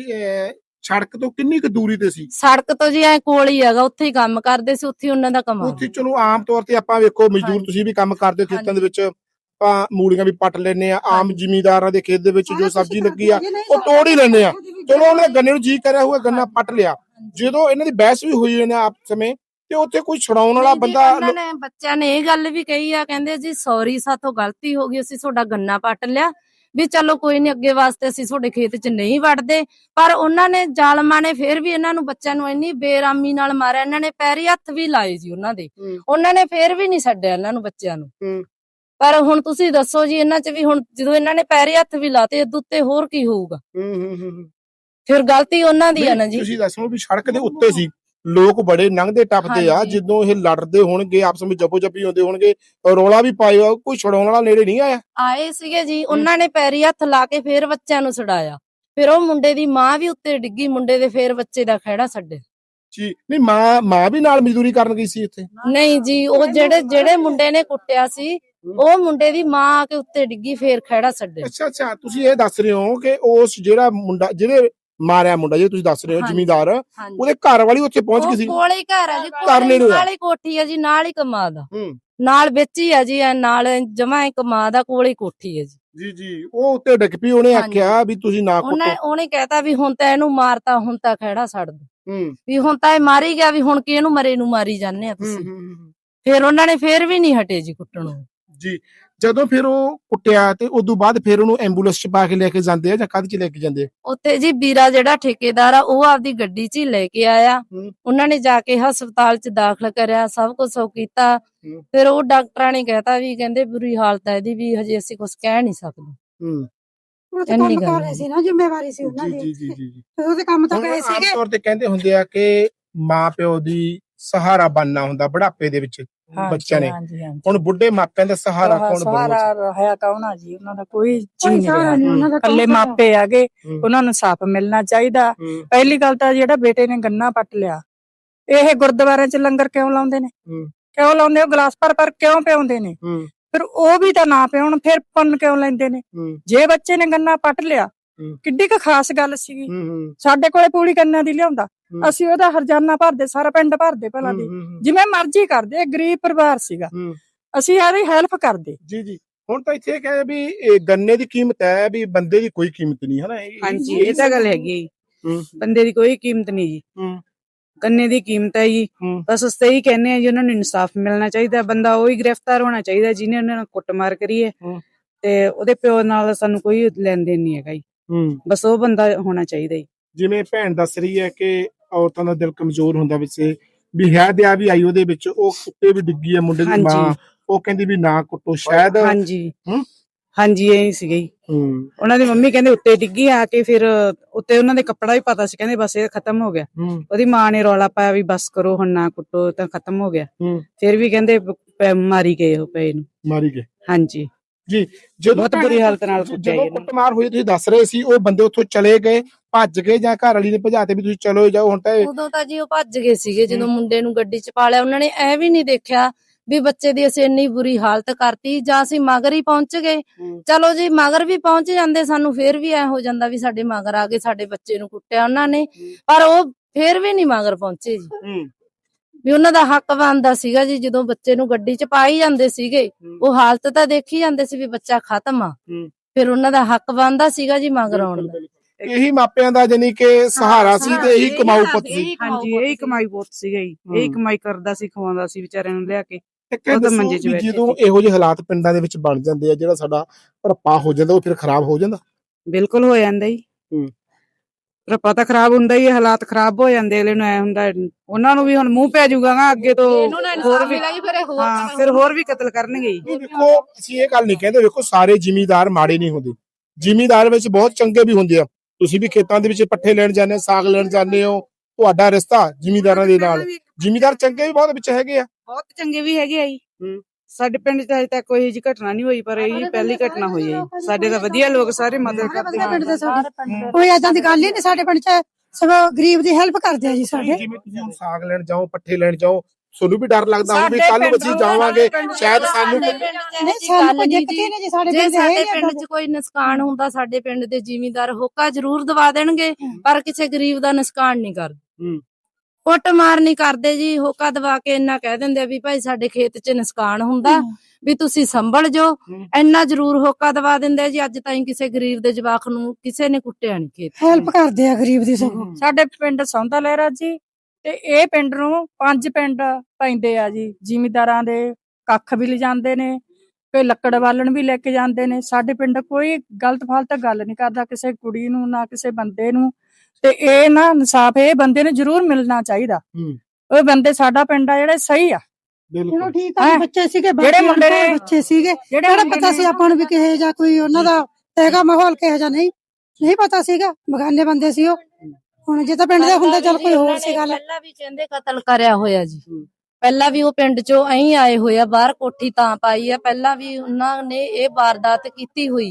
S1: ਸੜਕ ਤੋਂ ਕਿੰਨੀ ਕੁ ਦੂਰੀ ਤੇ ਸੀ?
S8: ਸੜਕ ਤੋਂ ਜੀ ਐ ਕੋਲ ਹੀ ਹੈਗਾ ਉੱਥੇ ਹੀ ਕੰਮ ਕਰਦੇ ਸੀ ਉੱਥੇ ਹੀ ਉਹਨਾਂ ਦਾ ਕਮਾ
S1: ਉੱਥੇ ਚਲੋ ਆਮ ਤੌਰ ਤੇ ਆਪਾਂ ਵੇਖੋ ਮਜ਼ਦੂਰ
S8: ਹਾਂਜੀ।
S1: ਤੁਸੀਂ ਵੀ ਕੰਮ ਕਰਦੇ ਹੋ ਖੇਤਾਂ। ਦੇ ਵਿੱਚ ਆਪਾਂ ਮੂਲੀਆਂ ਵੀ ਪੱਟ ਲੈਨੇ ਆ ਆਮ
S8: ਹਾਂਜੀ।
S1: ਜ਼ਿਮੀਂਦਾਰਾਂ ਦੇ ਖੇਤ ਦੇ ਵਿੱਚ ਜੋ ਸਬਜ਼ੀ ਲੱਗੀ ਆ ਉਹ ਤੋੜ ਹੀ ਲੈਂਦੇ ਆ। ਚਲੋ ਉਹਨੇ ਗੰਨੇ ਨੂੰ ਜੀ ਕਰਿਆ ਹੋਇਆ ਗੰਨਾ ਪੱਟ ਲਿਆ। ਜਦੋਂ ਇਹਨਾਂ ਦੀ ਬਹਿਸ ਵੀ ਹੋਈ ਇਹਨਾਂ ਆਪ ਸਮੇਂ ਤੇ ਉੱਥੇ ਕੋਈ ਛਡਾਉਣ ਵਾਲਾ
S8: ਨਹੀਂ ਜੀ,
S1: ਬੰਦਾ
S8: ਉਹਨਾਂ ਨੇ ਬੱਚਿਆਂ ਨੇ ਇਹ ਗੱਲ ਵੀ ਕਹੀ ਆ ਕਹਿੰਦੇ ਜੀ ਸੌਰੀ ਸਾਥੋਂ ਗਲਤੀ ਹੋ ਗਈ ਅਸੀਂ ਤੁਹਾਡਾ ਗੰਨਾ ਪੱਟ ਲਿਆ। ਵੀ ਚਲੋ ਕੋਈ ਨਹੀਂ ਅੱਗੇ ਵਾਸਤੇ ਅਸੀਂ ਤੁਹਾਡੇ ਖੇਤ 'ਚ ਨਹੀਂ ਵੜਦੇ ਪਰ ਉਹਨਾਂ ਨੇ ਜ਼ਾਲਮਾਂ ਨੇ ਫਿਰ ਵੀ ਇਹਨਾਂ ਨੂੰ ਬੱਚਿਆਂ ਨੂੰ ਇੰਨੀ ਬੇਰਾਮੀ ਨਾਲ ਮਾਰਿਆ ਇਹਨਾਂ ਨੇ ਪੈਰੀ ਹੱਥ ਵੀ ਲਾਏ ਜੀ ਉਹਨਾਂ ਦੇ। ਉਹਨਾਂ ਨੇ ਫਿਰ ਵੀ ਨਹੀਂ ਛੱਡਿਆ ਇਹਨਾਂ ਨੂੰ ਬੱਚਿਆਂ ਨੂੰ। ਪਰ ਹੁਣ ਤੁਸੀਂ ਦੱਸੋ ਜੀ ਇਹਨਾਂ 'ਚ ਵੀ ਹੁਣ ਜਦੋਂ ਇਹਨਾਂ ਨੇ ਪੈਰੀ ਹੱਥ ਵੀ ਲਾਤੇ ਇਹਦੇ ਉੱਤੇ ਹੋਰ ਕੀ ਹੋਊਗਾ। ਫਿਰ ਗਲਤੀ ਉਹਨਾਂ ਦੀ ਆ ਨਾ ਜੀ
S1: ਤੁਸੀਂ ਦੱਸੋ ਵੀ ਸੜਕ ਦੇ ਉੱਤੇ ਸੀ ਲੋਕ ਬੜੇ ਲੰਘਦੇ ਟੱਪਦੇ ਆ। ਜਦੋਂ ਇਹ ਲੜਦੇ ਹੋਣਗੇ ਆਪਸ ਵਿੱਚ ਜੱਪੋ ਜੱਪੀ ਹੁੰਦੇ ਹੋਣਗੇ ਰੋਲਾ ਵੀ ਪਾਇਆ ਕੋਈ ਛਡਾਉਣ ਵਾਲਾ ਨੇੜੇ ਨਹੀਂ ਆਇਆ।
S8: ਆਏ ਸੀਗੇ ਜੀ ਉਹਨਾਂ ਨੇ ਪੈਰੀ ਹੱਥ ਲਾ ਕੇ ਫੇਰ ਬੱਚਿਆਂ ਨੂੰ ਛਡਾਇਆ। ਫਿਰ ਉਹ ਮੁੰਡੇ ਦੀ ਮਾਂ ਵੀ ਉੱਤੇ ਡਿੱਗੀ ਮੁੰਡੇ ਦੇ ਫੇਰ ਬੱਚੇ ਦਾ ਖਹਿੜਾ ਛੱਡੇ।
S1: ਜੀ ਨਹੀਂ ਮਾਂ ਮਾਂ ਵੀ ਨਾਲ ਮਜ਼ਦੂਰੀ ਕਰਨ ਗਈ ਸੀ ਇੱਥੇ?
S8: ਨਹੀਂ ਜੀ ਉਹ ਜਿਹੜੇ ਜਿਹੜੇ ਮੁੰਡੇ ਨੇ ਕੁੱਟਿਆ ਸੀ ਉਹ ਮੁੰਡੇ ਦੀ ਮਾਂ ਆ ਕੇ ਉੱਤੇ ਡਿੱਗੀ ਫੇਰ ਖਹਿੜਾ ਛੱਡੇ।
S1: ਅੱਛਾ ਅੱਛਾ ਤੁਸੀਂ ਇਹ ਦੱਸ ਰਹੇ ਹੋ ਕਿ ਉਸ ਜਿਹੜਾ ਮੁੰਡਾ ਜਿਹਦੇ ਮਾਰਿਆ ਮੁੰਡਾ ਜੇ ਤੁਸੀਂ ਦੱਸ ਰਹੇ ਹੋ। ਜ਼ਿਮੀਂਦਾਰ। ਉਹਦੇ ਘਰ ਵਾਲੀ ਉੱਥੇ ਪਹੁੰਚ ਗਈ ਸੀ।
S8: ਕੋਲੇ ਘਰ ਆ ਜੀ ਕੋਲੇ
S1: ਆ।
S8: ਨਾਲ ਹੀ ਕੋਠੀ ਆ ਜੀ ਨਾਲ ਹੀ ਕਮਾ ਦਾ।
S1: ਹੂੰ।
S8: ਨਾਲ ਵਿੱਚ ਹੀ ਆ ਜੀ ਨਾਲ ਜਮਾ ਹੀ ਕਮਾ ਦਾ ਕੋਲੇ ਕੋਠੀ ਹੈ ਜੀ।
S1: ਜੀ ਜੀ ਉਹ ਉੱਤੇ ਡਿੱਗ ਪਈ ਉਹਨੇ। ਆਖਿਆ ਵੀ ਤੁਸੀਂ ਨਾ
S8: ਉਹਨੇ
S1: ਕੁੱਟੋ।
S8: ਉਹਨੇ ਕਹਿਤਾ ਵੀ ਹੁਣ ਤਾਂ ਇਹਨੂੰ ਮਾਰਤਾ ਹੁਣ ਤਾਂ ਖਹਿੜਾ ਛੱਡ ਦੋ।
S1: ਹੂੰ।
S8: ਵੀ ਹੁਣ ਤਾਂ ਇਹ ਮਾਰੀ ਗਿਆ ਵੀ ਹੁਣ ਕੀ ਇਹਨੂੰ ਮਰੇ ਨੂੰ ਮਾਰੀ ਜਾਂਦੇ ਆ ਤੁਸੀਂ।
S1: ਹੂੰ, ਹੂੰ।
S8: ਫਿਰ ਉਹਨਾਂ ਨੇ ਫੇਰ ਵੀ ਨਹੀਂ ਹਟੇ ਜੀ ਕੁੱਟਣੋਂ।
S1: ਜੀ ਜਦੋਂ ਫਿਰ ਉਹ ਕੁੱਟਿਆ ਤੇ ਉਦੋਂ ਬਾਅਦ ਫਿਰ ਉਹਨੂੰ ਐਂਬੂਲੈਂਸ 'ਚ ਪਾ ਕੇ ਲੈ ਕੇ ਜਾਂਦੇ ਆ ਜਾਂ ਕਾਹਦੇ 'ਚ ਲੈ ਕੇ ਜਾਂਦੇ ਆ?
S8: ਉੱਥੇ ਜੀ ਵੀਰਾ ਜਿਹੜਾ ਠੇਕੇਦਾਰ ਆ ਉਹ ਆਪਦੀ ਗੱਡੀ 'ਚ ਹੀ ਲੈ ਕੇ ਆਇਆ।
S1: ਹੂੰ।
S8: ਉਹਨਾਂ ਨੇ ਜਾ ਕੇ ਹਸਪਤਾਲ 'ਚ ਦਾਖਲ ਕਰਿਆ ਸਭ ਕੁਝ ਉਹ ਕੀਤਾ।
S1: ਹੂੰ।
S8: ਫਿਰ ਉਹ ਡਾਕਟਰਾਂ ਨੇ ਕਹਿਤਾ ਵੀ ਕਹਿੰਦੇ ਬੁਰੀ ਹਾਲਤ ਹੈ ਇਹਦੀ ਵੀ ਹਜੇ ਅਸੀਂ ਕੁਝ ਕਹਿ ਨਹੀਂ ਸਕਦੇ।
S1: ਹੂੰ।
S9: ਉਹ ਤਾਂ
S8: ਇੰਨੀ
S9: ਕੰਮ
S8: ਗੱਲ
S9: ਕਰ ਰਹੇ ਸੀ ਨਾ ਜ਼ਿੰਮੇਵਾਰੀ ਸੀ ਉਹਨਾਂ
S1: ਜੀ
S9: ਦੀ।
S1: ਜੀ ਜੀ ਜੀ।
S9: ਉਹਦੇ ਕੰਮ ਤਾਂ
S1: ਹੁਣ ਆਮ
S9: ਸੀਗੇ।
S1: ਤੌਰ ਤੇ ਕਹਿੰਦੇ ਹੁੰਦੇ ਆ ਕਿ ਮਾਂ ਪਿਓ ਦੀ ਸਹਾਰਾ ਬਣਨਾ ਹੁੰਦਾ ਬੁਢਾਪੇ ਦੇ ਵਿੱਚ। ਬੱਚਿਆਂ ਨੇ।
S4: ਹਾਂਜੀ ਹਾਂਜੀ
S1: ਹੁਣ ਬੁੱਢੇ ਮਾਪਿਆਂ ਦਾ ਸਹਾਰਾ ਕੌਣ ਬਣੂਗਾ
S4: ਸਹਾਰਾ ਰਹਾ ਕੌਣ ਆ ਜੀ ਉਹਨਾਂ ਦਾ ਕੋਈ ਜੀ ਨਹੀਂ ਰਿਹਾ
S9: ਉਹਨਾਂ ਦਾ
S4: ਕੱਲੇ
S9: ਕੰਮ
S4: ਮਾਪੇ ਆਗੇ। ਉਹਨਾਂ ਨੂੰ ਸਾਫ਼ ਮਿਲਣਾ ਚਾਹੀਦਾ।
S1: ਹੂੰ,
S4: ਪਹਿਲੀ ਗੱਲ ਤਾਂ ਜਿਹੜਾ ਬੇਟੇ ਨੇ ਗੰਨਾ ਪੱਟ ਲਿਆ ਇਹ ਗੁਰਦੁਆਰਿਆਂ 'ਚ ਲੰਗਰ ਕਿਉਂ ਲਾਉਂਦੇ ਨੇ?
S1: ਹੂੰ।
S4: ਕਿਉਂ ਲਾਉਂਦੇ? ਉਹ ਗਲਾਸ ਪਰ ਪਰ ਕਿਉਂ ਪਿਆਉਂਦੇ ਨੇ?
S1: ਹੂੰ,
S4: ਫਿਰ ਉਹ ਵੀ ਤਾਂ ਨਾ ਪਿਆਉਣ ਫਿਰ ਪੁੰਨ ਕਿਉਂ ਲੈਂਦੇ ਨੇ?
S1: ਹੂੰ,
S4: ਜੇ ਬੱਚੇ ਨੇ ਗੰਨਾ ਪੱਟ ਲਿਆ
S1: ਹੂੰ।
S4: ਕਿੱਡੀ ਕੁ ਖਾਸ ਗੱਲ ਸੀਗੀ।
S1: ਹੂੰ, ਹੂੰ,
S4: ਸਾਡੇ ਕੋਲੇ ਪੂਰੀ ਗੰਨਾ ਦੀ ਲਿਆਉਂਦਾ। ਅਸੀਂ ਉਹਦਾ ਹਰਜਾਨਾ ਭਰਦੇ ਸਾਰਾ ਪਿੰਡ ਭਰਦੇ ਭਲਾ ਦੀ
S1: ਹੂੰ,
S4: ਜਿਵੇਂ ਮਰਜ਼ੀ ਕਰਦੇ ਗਰੀਬ ਪਰਿਵਾਰ ਸੀਗਾ।
S1: ਹੂੰ।
S4: ਅਸੀਂ ਇਹਦੀ ਹੈਲਪ ਕਰਦੇ।
S1: ਜੀ ਜੀ। ਹੁਣ ਤਾਂ ਇੱਥੇ ਕਹੇ ਵੀ ਇਹ ਗੰਨੇ ਦੀ ਕੀਮਤ ਹੈ ਵੀ ਬੰਦੇ ਦੀ ਕੋਈ ਕੀਮਤ ਨਹੀਂ ਹੈ ਨਾ ਇਹ-
S10: ਹਾਂਜੀ ਇਹ ਤਾਂ ਗੱਲ ਹੈਗੀ ਹੈ ਜੀ।
S1: ਹੂੰ,
S10: ਬੰਦੇ ਦੀ ਕੋਈ ਕੀਮਤ ਨਹੀਂ ਜੀ।
S1: ਹੂੰ,
S10: ਗੰਨੇ ਦੀ ਕੀਮਤ ਹੈ ਜੀ।
S1: ਹੂੰ।
S10: ਬਸ ਤਾਂ ਇਹੀ ਕਹਿੰਦੇ ਆ ਜੀ ਉਹਨਾਂ ਨੂੰ ਇਨਸਾਫ ਮਿਲਣਾ ਚਾਹੀਦਾ। ਬੰਦਾ ਉਹੀ ਗ੍ਰਿਫਤਾਰ ਹੋਣਾ ਚਾਹੀਦਾ ਜਿਹਨੇ ਉਹਨਾਂ ਨਾਲ ਕੁੱਟਮਾਰ ਕਰੀ ਹੈ।
S1: ਹੂੰ।
S10: ਤੇ ਉਹਦੇ ਪਿਓ ਨਾਲ ਸਾਨੂੰ ਕੋਈ ਲੈਣ ਦੇਣ ਨਹੀਂ ਹੈਗਾ ਜੀ।
S1: ਹੂੰ।
S10: ਬਸ ਉਹ ਬੰਦਾ ਹੋਣਾ ਚਾਹੀਦਾ ਜੀ।
S1: ਜਿਵੇਂ ਭੈਣ ਦੱਸ ਰਹੀ ਹੈ ਕਿ ਔਰਤਾਂ ਦਾ ਦਿਲ ਕਮਜ਼ੋਰ ਹੁੰਦਾ ਵਿੱਚ ਵੀ ਹੈ ਦਿਆ ਵੀ ਆਈ ਉਹਦੇ ਵਿੱਚ ਉਹ ਕੁੱਤੇ ਵੀ ਡਿੱਗੀ ਹੈ ਮੁੰਡੇ ਦੀ
S10: ਹਾਂਜੀ।
S1: ਮਾਂ ਉਹ ਕਹਿੰਦੀ ਵੀ ਨਾ ਕੁੱਟੋ ਸ਼ਾਇਦ
S10: ਹਾਂਜੀ।
S1: ਹੂੰ?
S10: ਹਾਂਜੀ ਇਹ ਸੀਗਾ ਜੀ।
S1: ਹੂੰ।
S10: ਉਹਨਾਂ ਦੀ ਮੰਮੀ ਕਹਿੰਦੇ ਉੱਤੇ ਡਿੱਗੀ ਆ ਕੇ ਫਿਰ ਉੱਤੇ ਉਹਨਾਂ ਦੇ ਕੱਪੜਾ ਵੀ ਪਤਾ ਸੀ ਕਹਿੰਦੇ ਬਸ ਇਹ ਖਤਮ ਹੋ ਗਿਆ।
S1: ਹੂੰ।
S10: ਉਹਦੀ ਮਾਂ ਨੇ ਰੌਲਾ ਪਾਇਆ ਵੀ ਬਸ ਕਰੋ ਹੁਣ ਨਾ ਕੁੱਟੋ ਤਾਂ ਖਤਮ ਹੋ ਗਿਆ।
S1: ਹੂੰ।
S10: ਫਿਰ ਵੀ ਕਹਿੰਦੇ ਪ- ਪ- ਮਾਰੀ ਗਏ ਉਹ ਪਏ ਨੂੰ।
S1: ਮਾਰੀ ਗਏ।
S10: ਹਾਂਜੀ।
S1: ਜਦੋਂ
S10: ਬਹੁਤ ਬੁਰੀ ਹਾਲਤ ਨਾਲ ਕੁੱਟਿਆ ਜੀ
S1: ਜਦੋਂ। ਕੁੱਟਮਾਰ ਹੋਈ ਤੁਸੀਂ ਦੱਸ ਰਹੇ ਸੀ ਉਹ ਬੰਦੇ ਉੱਥੋਂ ਚਲੇ ਗਏ ਭੱਜ ਗਏ ਜਾਂ ਘਰ ਵਾਲੀ ਨੇ ਭਜਾਤੇ ਵੀ ਤੁਸੀਂ ਚਲੋ ਜਾਓ ਹੁਣ ਤਾਂ ਇਹ-
S8: ਉਦੋਂ ਤਾਂ ਜੀ ਉਹ ਭੱਜ ਗਏ ਸੀਗੇ ਜਦੋਂ ਮੁੰਡੇ ਨੂੰ ਗੱਡੀ 'ਚ ਪਾ ਲਿਆ ਉਹਨਾਂ ਨੇ ਐ ਵੀ ਨਹੀਂ ਦੇਖਿਆ ਵੀ ਬੱਚੇ ਦੀ ਅਸੀਂ ਇੰਨੀ ਬੁਰੀ ਹਾਲਤ ਕਰਤੀ ਜਾਂ ਅਸੀਂ ਮਗਰ ਹੀ ਪਹੁੰਚ ਗਏ। ਚਲੋ ਜੀ ਮਗਰ ਵੀ ਪਹੁੰਚ ਜਾਂਦੇ ਸਾਨੂੰ ਫੇਰ ਵੀ ਐ ਹੋ ਜਾਂਦਾ ਵੀ ਸਾਡੇ ਮਗਰ ਆ ਗਏ ਸਾਡੇ ਬੱਚੇ ਨੂੰ ਕੁੱਟਿਆ ਉਹਨਾਂ ਨੇ ਪਰ ਉਹ ਫੇਰ ਵੀ ਨਹੀਂ ਮਗਰ ਪਹੁੰਚੇ ਜੀ।
S1: ਹੂੰ।
S8: ਵੀ ਉਹਨਾਂ ਦਾ ਹੱਕ ਬਣਦਾ ਸੀਗਾ ਜੀ ਜਦੋਂ ਬੱਚੇ ਨੂੰ ਗੱਡੀ 'ਚ ਪਾਈ ਜਾਂਦੇ ਸੀਗੇ ਉਹ ਹਾਲਤ ਤਾਂ ਦੇਖੀ ਜਾਂਦੇ ਸੀ ਵੀ ਬੱਚਾ ਖਤਮ ਆ। ਫਿਰ ਉਹਨਾਂ ਦਾ ਹੱਕ ਬਣਦਾ ਸੀਗਾ ਜੀ ਮਗਰਾਉਣ ਦਾ।
S1: ਇਹੀ ਮਾਪਿਆਂ ਦਾ ਜਾਨੀ ਕਿ ਸਹਾਰਾ ਸੀ ਤੇ ਇਹੀ ਕਮਾਊ ਪੁੱਤ ਸੀ।
S10: ਹਾਂਜੀ ਇਹੀ ਕਮਾਈ ਬਹੁਤ ਸੀਗਾ ਜੀ। ਇਹੀ। ਕਮਾਈ ਕਰਦਾ ਸੀ ਖਵਾਉਂਦਾ ਸੀ ਵਿਚਾਰਿਆਂ ਨੂੰ ਲਿਆ ਕੇ।
S1: ਜਦੋਂ। ਇਹੋ ਜਿਹੇ ਹਾਲਾਤ ਪਿੰਡਾਂ ਦੇ ਵਿੱਚ ਬਣ ਜਾਂਦੇ ਆ ਜਿਹੜਾ ਸਾਡਾ ਭਰਪਾ ਹੋ ਜਾਂਦਾ ਉਹ ਫਿਰ ਖਰਾਬ ਹੋ ਜਾਂਦਾ?
S10: ਬਿਲਕੁਲ ਹੋ ਜਾਂਦਾ ਜੀ।
S1: ਹੂੰ।
S10: ਰੱਪਾ ਤਾਂ ਖਰਾਬ ਹੁੰਦਾ ਹੀ ਹੈ, ਹਾਲਾਤ ਖਰਾਬ ਹੋ ਜਾਂਦੇ ਅਗਲੇ ਨੂੰ ਐ ਹੁੰਦਾ ਉਹਨਾਂ ਨੂੰ ਵੀ ਹੁਣ ਮੂੰਹ ਪੈ ਜਾਊਗਾ ਨਾ ਅੱਗੇ ਤੋਂ ਹੋਰ ਵੀ ਹਾਂ ਫਿਰ ਹੋਰ ਵੀ ਕਤਲ ਕਰਨਗੇ
S1: ਇਹ ਦੇਖੋ ਅਸੀਂ ਇਹ ਗੱਲ ਨਹੀਂ ਕਹਿੰਦੇ ਵੇਖੋ ਸਾਰੇ ਜ਼ਿਮੀਦਾਰ ਮਾੜੇ ਨਹੀਂ ਹੁੰਦੇ। ਜ਼ਿਮੀਦਾਰ ਵਿੱਚ ਬਹੁਤ ਚੰਗੇ ਵੀ ਹੁੰਦੇ ਆ। ਤੁਸੀਂ ਵੀ ਖੇਤਾਂ ਦੇ ਵਿੱਚ ਪੱਠੇ ਲੈਣ ਜਾਂਦੇ ਹੋ, ਸਾਗ ਲੈਣ ਜਾਂਦੇ ਹੋ ਤੁਹਾਡਾ ਰਿਸ਼ਤਾ ਜ਼ਿਮੀਦਾਰਾਂ ਦੇ ਨਾਲ। ਜ਼ਿਮੀਦਾਰ ਚੰਗੇ ਵੀ ਬਹੁਤ ਵਿੱਚ ਹੈਗੇ ਆ।
S10: ਬਹੁਤ ਚੰਗੇ ਵੀ ਹੈਗੇ ਆ ਜੀ।
S1: ਹੂੰ।
S10: ਸਾਡੇ ਪਿੰਡ 'ਚ ਅਜੇ ਤੱਕ ਕੋਈ ਇਹੋ ਜਿਹੀ ਘਟਨਾ ਨਹੀਂ ਹੋਈ ਪਰ ਇਹ ਪਹਿਲੀ ਘਟਨਾ ਹੋਈ ਹੈ। ਜੀ ਸਾਡੇ ਤਾਂ ਵਧੀਆ ਲੋਕ ਸਾਰੇ ਮਦਦ ਕਰਦੇ
S9: ਪਿੰਡ ਦੇ
S10: ਆ
S9: ਸਾਡੇ ਕੋਈ ਏਦਾਂ ਦੀ ਗੱਲ ਹੀ ਨਹੀਂ ਸਾਡੇ ਪਿੰਡ 'ਚ ਸਗੋਂ ਗਰੀਬ ਦੀ ਹੈਲਪ ਕਰਦੇ ਆ ਜੀ ਸਾਡੇ।
S1: ਜਿਵੇਂ ਤੁਸੀਂ ਹੁਣ ਸਾਗ ਲੈਣ ਜਾਓ ਪੱਠੇ ਲੈਣ ਜਾਓ ਤੁਹਾਨੂੰ ਵੀ ਡਰ ਲੱਗਦਾ ਹੋਊ ਵੀ
S4: ਸਾਡੇ
S1: ਕੱਲ ਨੂੰ ਅਸੀਂ ਜਾਵਾਂਗੇ ਸ਼ਾਇਦ ਸਾਨੂੰ
S8: ਸਾਡੇ 'ਚ
S9: ਨਹੀਂ ਸਾਨੂੰ ਕੋਈ
S8: ਨੀ
S9: ਦਿੱਕਤ
S8: ਜੀ।
S9: ਹੀ ਨਹੀਂ ਜੀ ਸਾਡੇ
S8: ਜੇ
S9: ਪਿੰਡ
S8: ਸਾਡੇ
S9: ਦੇ
S8: ਪਿੰਡ 'ਚ ਕੋਈ ਨੁਕਸਾਨ ਹੁੰਦਾ ਸਾਡੇ ਪਿੰਡ ਦੇ ਜ਼ਿਮੀਂਦਾਰ ਹੋਕਾ ਜ਼ਰੂਰ ਦਵਾ ਦੇਣਗੇ ਪਰ ਕਿਸੇ ਗਰੀਬ ਦਾ ਨੁਕਸਾਨ ਨਹੀਂ ਕਰਦੇ। ਕੁੱਟ ਮਾਰ ਨਹੀਂ ਕਰਦੇ ਜੀ ਹੋਕਾ ਦਵਾ ਕੇ ਇੰਨਾ ਕਹਿ ਦਿੰਦੇ ਵੀ ਭਾਈ ਸਾਡੇ ਖੇਤ 'ਚ ਨੁਕਸਾਨ ਹੁੰਦਾ ਵੀ ਤੁਸੀਂ ਸੰਭਲ ਜੋ ਇੰਨਾ ਜ਼ਰੂਰ ਹੋਕਾ ਦਵਾ ਦਿੰਦੇ ਜੀ ਅੱਜ ਤਾਈਂ ਕਿਸੇ ਗਰੀਬ ਦੇ ਜਵਾਕ ਨੂੰ ਕਿਸੇ ਨੇ ਕੁੱਟਿਆ ਨਹੀਂ ਖੇਤ
S9: ਹੈਲਪ ਕਰਦੇ ਆ ਗਰੀਬ ਦੀ ਸਗੋਂ।
S4: ਸਾਡੇ ਪਿੰਡ ਸੌਂਦਾ ਲਹਿਰਾ ਜੀ ਤੇ ਇਹ ਪਿੰਡ ਨੂੰ ਪੰਜ ਪਿੰਡ ਪੈਂਦੇ ਆ ਜੀ ਜ਼ਿਮੀਦਾਰਾਂ ਦੇ ਕੱਖ ਵੀ ਲਿਜਾਂਦੇ ਨੇ ਕੋਈ ਲੱਕੜ ਬਾਲਣ ਵੀ ਲੈ ਕੇ ਜਾਂਦੇ ਨੇ। ਸਾਡੇ ਪਿੰਡ ਕੋਈ ਗਲਤ ਫਾਲਤ ਗੱਲ ਨਹੀਂ ਕਰਦਾ ਕਿਸੇ ਕੁੜੀ ਨੂੰ ਨਾ ਕਿਸੇ ਬੰਦੇ ਨੂੰ। ਤੇ ਇਹ ਨਾ ਇਨਸਾਫ ਇਹ ਬੰਦੇ ਨੂੰ ਜ਼ਰੂਰ ਮਿਲਣਾ ਚਾਹੀਦਾ। ਉਹ ਬੰਦੇ ਸਾਡਾ ਪਿੰਡ ਆ ਜਿਹੜੇ ਸਹੀ ਆ।
S9: ਚਲੋ
S1: ਬਿਲਕੁਲ
S9: ਠੀਕ ਆ ਜੀ? ਬੱਚੇ ਸੀਗੇ
S4: ਜਿਹੜੇ ਮੁੰਡੇ ਨੇ-
S9: ਬੱਚੇ ਸੀਗੇ
S4: ਜਿਹੜੇ
S9: ਪਤਾ ਸੀ ਆਪਾਂ ਨੂੰ ਵੀ ਕਿਹੇ ਜਾਂ ਕੋਈ ਉਹਨਾਂ ਦਾ ਹੈਗਾ ਮਾਹੌਲ ਕਿਹੋ ਜਿਹਾ ਨਹੀਂ? ਨਹੀਂ ਪਤਾ ਸੀਗਾ ਬਗਾਨੇ ਬੰਦੇ ਸੀ ਉਹ। ਹੁਣ ਜੇ ਤਾਂ ਪਿੰਡ ਦੇ ਹੁੰਦੇ ਚਲ ਕੋਈ ਹੋਰ ਸੀ ਗੱਲ।
S8: ਪਹਿਲਾਂ ਵੀ ਕਹਿੰਦੇ ਕਤਲ ਕਰਿਆ ਹੋਇਆ ਜੀ। ਪਹਿਲਾਂ ਵੀ ਉਹ ਪਿੰਡ ਚੋਂ ਐਂ ਆਏ ਹੋਏ ਆ ਬਾਹਰ ਕੋਠੀ ਤਾਂ ਪਾਈ ਆ। ਪਹਿਲਾਂ ਵੀ ਉਹਨਾਂ ਨੇ ਇਹ ਵਾਰਦਾਤ ਕੀਤੀ ਹੋਈ।